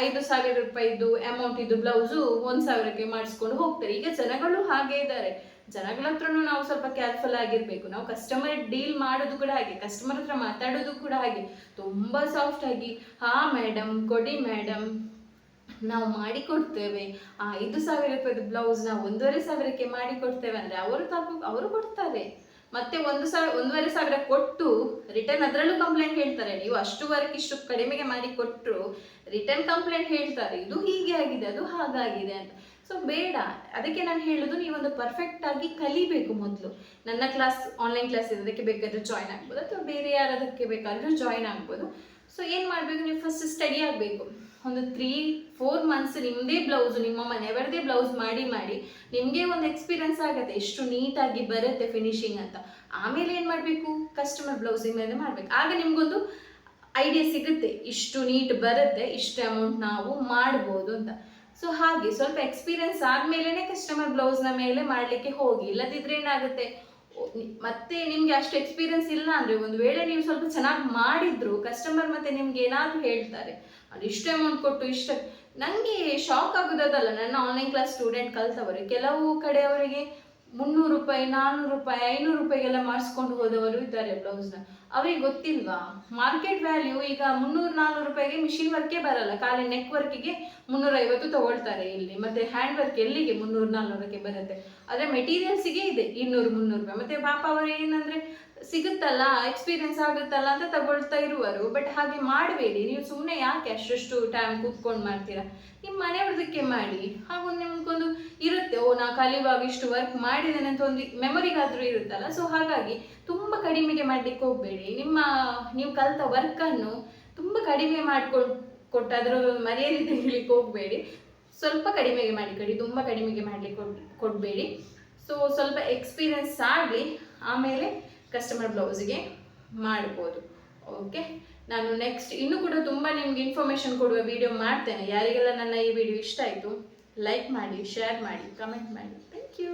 Speaker 1: ಐದು ಸಾವಿರ ರೂಪಾಯಿದು ಅಮೌಂಟ್ ಇದು ಬ್ಲೌಸು ಒಂದು ಸಾವಿರಕ್ಕೆ ಮಾಡಿಸ್ಕೊಂಡು ಹೋಗ್ತಾರೆ. ಈಗ ಜನಗಳು ಹಾಗೆ ಇದ್ದಾರೆ. ಜನಗಳ ಹತ್ರನೂ ನಾವು ಸ್ವಲ್ಪ ಕೇರ್ಫುಲ್ ಆಗಿರ್ಬೇಕು. ನಾವು ಕಸ್ಟಮರ್ ಡೀಲ್ ಮಾಡೋದು ಕೂಡ ಹಾಗೆ ಕಸ್ಟಮರ್ ಹತ್ರ ಮಾತಾಡೋದು ಕೂಡ ಹಾಗೆ. ತುಂಬ ಸಾಫ್ಟ್ ಆಗಿ, ಹಾ ಮೇಡಮ್ ಕೊಡಿ ಮೇಡಮ್ ನಾವು ಮಾಡಿ ಕೊಡ್ತೇವೆ ಆ ಐದು ಸಾವಿರ ರೂಪಾಯಿದು ಬ್ಲೌಸ್ ನಾವು ಒಂದೂವರೆ ಸಾವಿರಕ್ಕೆ ಮಾಡಿ ಕೊಡ್ತೇವೆ ಅಂದ್ರೆ ಅವರು ತಗೋ ಅವರು ಕೊಡ್ತಾರೆ. ಮತ್ತೆ ಒಂದು ಸಾವಿರ ಒಂದೂವರೆ ಸಾವಿರ ಕೊಟ್ಟು ರಿಟರ್ನ್ ಅದರಲ್ಲೂ ಕಂಪ್ಲೇಂಟ್ ಹೇಳ್ತಾರೆ. ನೀವು ಅಷ್ಟು ವರ್ಕ್ ಇಷ್ಟು ಕಡಿಮೆಗೆ ಮಾಡಿ ಕೊಟ್ಟರು ರಿಟರ್ನ್ ಕಂಪ್ಲೇಂಟ್ ಹೇಳ್ತಾರೆ. ಇದು ಹೀಗೆ ಆಗಿದೆ, ಅದು ಹಾಗಾಗಿದೆ ಅಂತ. ಸೊ ಬೇಡ. ಅದಕ್ಕೆ ನಾನು ಹೇಳೋದು ನೀವೊಂದು ಪರ್ಫೆಕ್ಟ್ ಆಗಿ ಕಲಿಬೇಕು ಮೊದಲು. ನನ್ನ ಕ್ಲಾಸ್ ಆನ್ಲೈನ್ ಕ್ಲಾಸ್ ಇದೆ ಅದಕ್ಕೆ ಬೇಕಾದ್ರೆ ಜಾಯ್ನ್ ಆಗ್ಬೋದು ಅಥವಾ ಬೇರೆ ಯಾರದಕ್ಕೆ ಬೇಕಾದರೂ ಜಾಯ್ನ್ ಆಗ್ಬೋದು. ಸೊ ಏನು ಮಾಡಬೇಕು? ನೀವು ಫಸ್ಟ್ ಸ್ಟಡಿ ಆಗಬೇಕು. ಒಂದು ತ್ರೀ ಫೋರ್ ಮಂತ್ಸ್ ನಿಮ್ಮದೇ ಬ್ಲೌಸ್ ನಿಮ್ಮ ಮನೆಯವರದೇ ಬ್ಲೌಸ್ ಮಾಡಿ ಮಾಡಿ ನಿಮಗೆ ಒಂದು ಎಕ್ಸ್ಪೀರಿಯನ್ಸ್ ಆಗುತ್ತೆ. ಎಷ್ಟು ನೀಟಾಗಿ ಬರುತ್ತೆ ಫಿನಿಶಿಂಗ್ ಅಂತ. ಆಮೇಲೆ ಏನು ಮಾಡಬೇಕು? ಕಸ್ಟಮರ್ ಬ್ಲೌಸಿನ ಮೇಲೆ ಮಾಡಬೇಕು. ಆಗ ನಿಮಗೊಂದು ಐಡಿಯಾ ಸಿಗುತ್ತೆ. ಇಷ್ಟು ನೀಟ್ ಬರುತ್ತೆ, ಇಷ್ಟು ಅಮೌಂಟ್ ನಾವು ಮಾಡ್ಬೋದು ಅಂತ. ಸೊ ಹಾಗೆ ಸ್ವಲ್ಪ ಎಕ್ಸ್ಪೀರಿಯನ್ಸ್ ಆದಮೇಲೆ ಕಸ್ಟಮರ್ ಬ್ಲೌಸ್ನ ಮೇಲೆ ಮಾಡಲಿಕ್ಕೆ ಹೋಗಿ. ಇಲ್ಲದಿದ್ರೆ ಏನಾಗುತ್ತೆ? ಮತ್ತೆ ನಿಮ್ಗೆ ಅಷ್ಟು ಎಕ್ಸ್ಪೀರಿಯನ್ಸ್ ಇಲ್ಲ ಅಂದ್ರೆ ಒಂದು ವೇಳೆ ನೀವು ಸ್ವಲ್ಪ ಚೆನ್ನಾಗಿ ಮಾಡಿದ್ರು ಕಸ್ಟಮರ್ ಮತ್ತೆ ನಿಮ್ಗೆ ಏನಾದ್ರು ಹೇಳ್ತಾರೆ, ಅದು ಇಷ್ಟು ಅಮೌಂಟ್ ಕೊಟ್ಟು ಇಷ್ಟ. ನನಗೆ ಶಾಕ್ ಆಗೋದಲ್ಲ ನನ್ನ ಆನ್ಲೈನ್ ಕ್ಲಾಸ್ ಸ್ಟೂಡೆಂಟ್ ಕಲ್ತವರು. ಕೆಲವು ಕಡೆಯವರಿಗೆ ಮುನ್ನೂರು ರೂಪಾಯಿ ನಾನ್ನೂರು ರೂಪಾಯಿ, ಐನೂರು ರೂಪಾಯಿಗೆಲ್ಲ ಮಾಡಿಸ್ಕೊಂಡು ಹೋದವರು ಇದ್ದಾರೆ ಬ್ಲೌಸ್ನ ಅವ್ರಿಗೆ ಗೊತ್ತಿಲ್ವಾ? ಮಾರ್ಕೆಟ್ ವ್ಯಾಲ್ಯೂ ಈಗ ಮುನ್ನೂರು ನಾನ್ನೂರು ರೂಪಾಯಿಗೆ ಮಿಷಿನ್ ವರ್ಕೇ ಬರಲ್ಲ. ಖಾಲಿ ನೆಕ್ ವರ್ಕಿಗೆ ಮುನ್ನೂರೈವತ್ತು ತಗೊಳ್ತಾರೆ ಇಲ್ಲಿ. ಮತ್ತೆ ಹ್ಯಾಂಡ್ ವರ್ಕ್ ಎಲ್ಲಿಗೆ ಮುನ್ನೂರು ನಾನ್ನೂರಕ್ಕೆ ಬರುತ್ತೆ? ಆದರೆ ಮೆಟೀರಿಯಲ್ಸಿಗೆ ಇದೆ, ಇನ್ನೂರು, ಮುನ್ನೂರು ರೂಪಾಯಿ. ಮತ್ತೆ ಪಾಪ ಅವರು ಏನಂದ್ರೆ ಸಿಗುತ್ತಲ್ಲ ಎಕ್ಸ್ಪೀರಿಯನ್ಸ್ ಆಗುತ್ತಲ್ಲ ಅಂತ ತಗೊಳ್ತಾ ಇರುವರು. ಬಟ್ ಹಾಗೆ ಮಾಡಬೇಡಿ. ನೀವು ಸುಮ್ಮನೆ ಯಾಕೆ ಅಷ್ಟಷ್ಟು ಟೈಮ್ ಕೂತ್ಕೊಂಡು ಮಾಡ್ತೀರಾ? ನಿಮ್ಮ ಮನೆಯವ್ರದಕ್ಕೆ ಮಾಡಿ. ಹಾಗೊಂದು ನಿಮ್ಗೊಂದು ಇರುತ್ತೆ. ಓ, ನಾ ಕಲಿಯುವಾಗ ಇಷ್ಟು ವರ್ಕ್ ಮಾಡಿದ್ದೇನೆ ಅಂತ ಒಂದು ಮೆಮೊರಿಗಾದರೂ ಇರುತ್ತಲ್ಲ. ಸೊ ಹಾಗಾಗಿ ತುಂಬ ಕಡಿಮೆಗೆ ಮಾಡ್ಲಿಕ್ಕೆ ಹೋಗಬೇಡಿ. ನಿಮ್ಮ, ನೀವು ಕಲಿತ ವರ್ಕನ್ನು ತುಂಬ ಕಡಿಮೆ ಮಾಡ್ಕೊಂಡು ಕೊಟ್ಟು ಅದರ ಮರ್ಯಾದೆ ತೆಗಿಲಿಕ್ಕೆ ಹೋಗಬೇಡಿ. ಸ್ವಲ್ಪ ಕಡಿಮೆಗೆ ಮಾಡಿ ಕೊಡಿ ತುಂಬ ಕಡಿಮೆಗೆ ಮಾಡಲಿಕ್ಕೆ ಕೊಡಬೇಡಿ. ಸೊ ಸ್ವಲ್ಪ ಎಕ್ಸ್ಪೀರಿಯನ್ಸ್ ಆಗಲಿ. ಆಮೇಲೆ ಕಸ್ಟಮರ್ ಬ್ಲೌಸಿಗೆ ಮಾಡ್ಬೋದು. ಓಕೆ ನಾನು ನೆಕ್ಸ್ಟ್ ಇನ್ನೂ ಕೂಡ ತುಂಬ ನಿಮ್ಗೆ ಇನ್ಫಾರ್ಮೇಷನ್ ಕೊಡುವ ವಿಡಿಯೋ ಮಾಡ್ತೇನೆ. ಯಾರಿಗೆಲ್ಲ ನನ್ನ ಈ ವಿಡಿಯೋ ಇಷ್ಟ ಆಯಿತು ಲೈಕ್ ಮಾಡಿ ಶೇರ್ ಮಾಡಿ ಕಮೆಂಟ್ ಮಾಡಿ. Thank you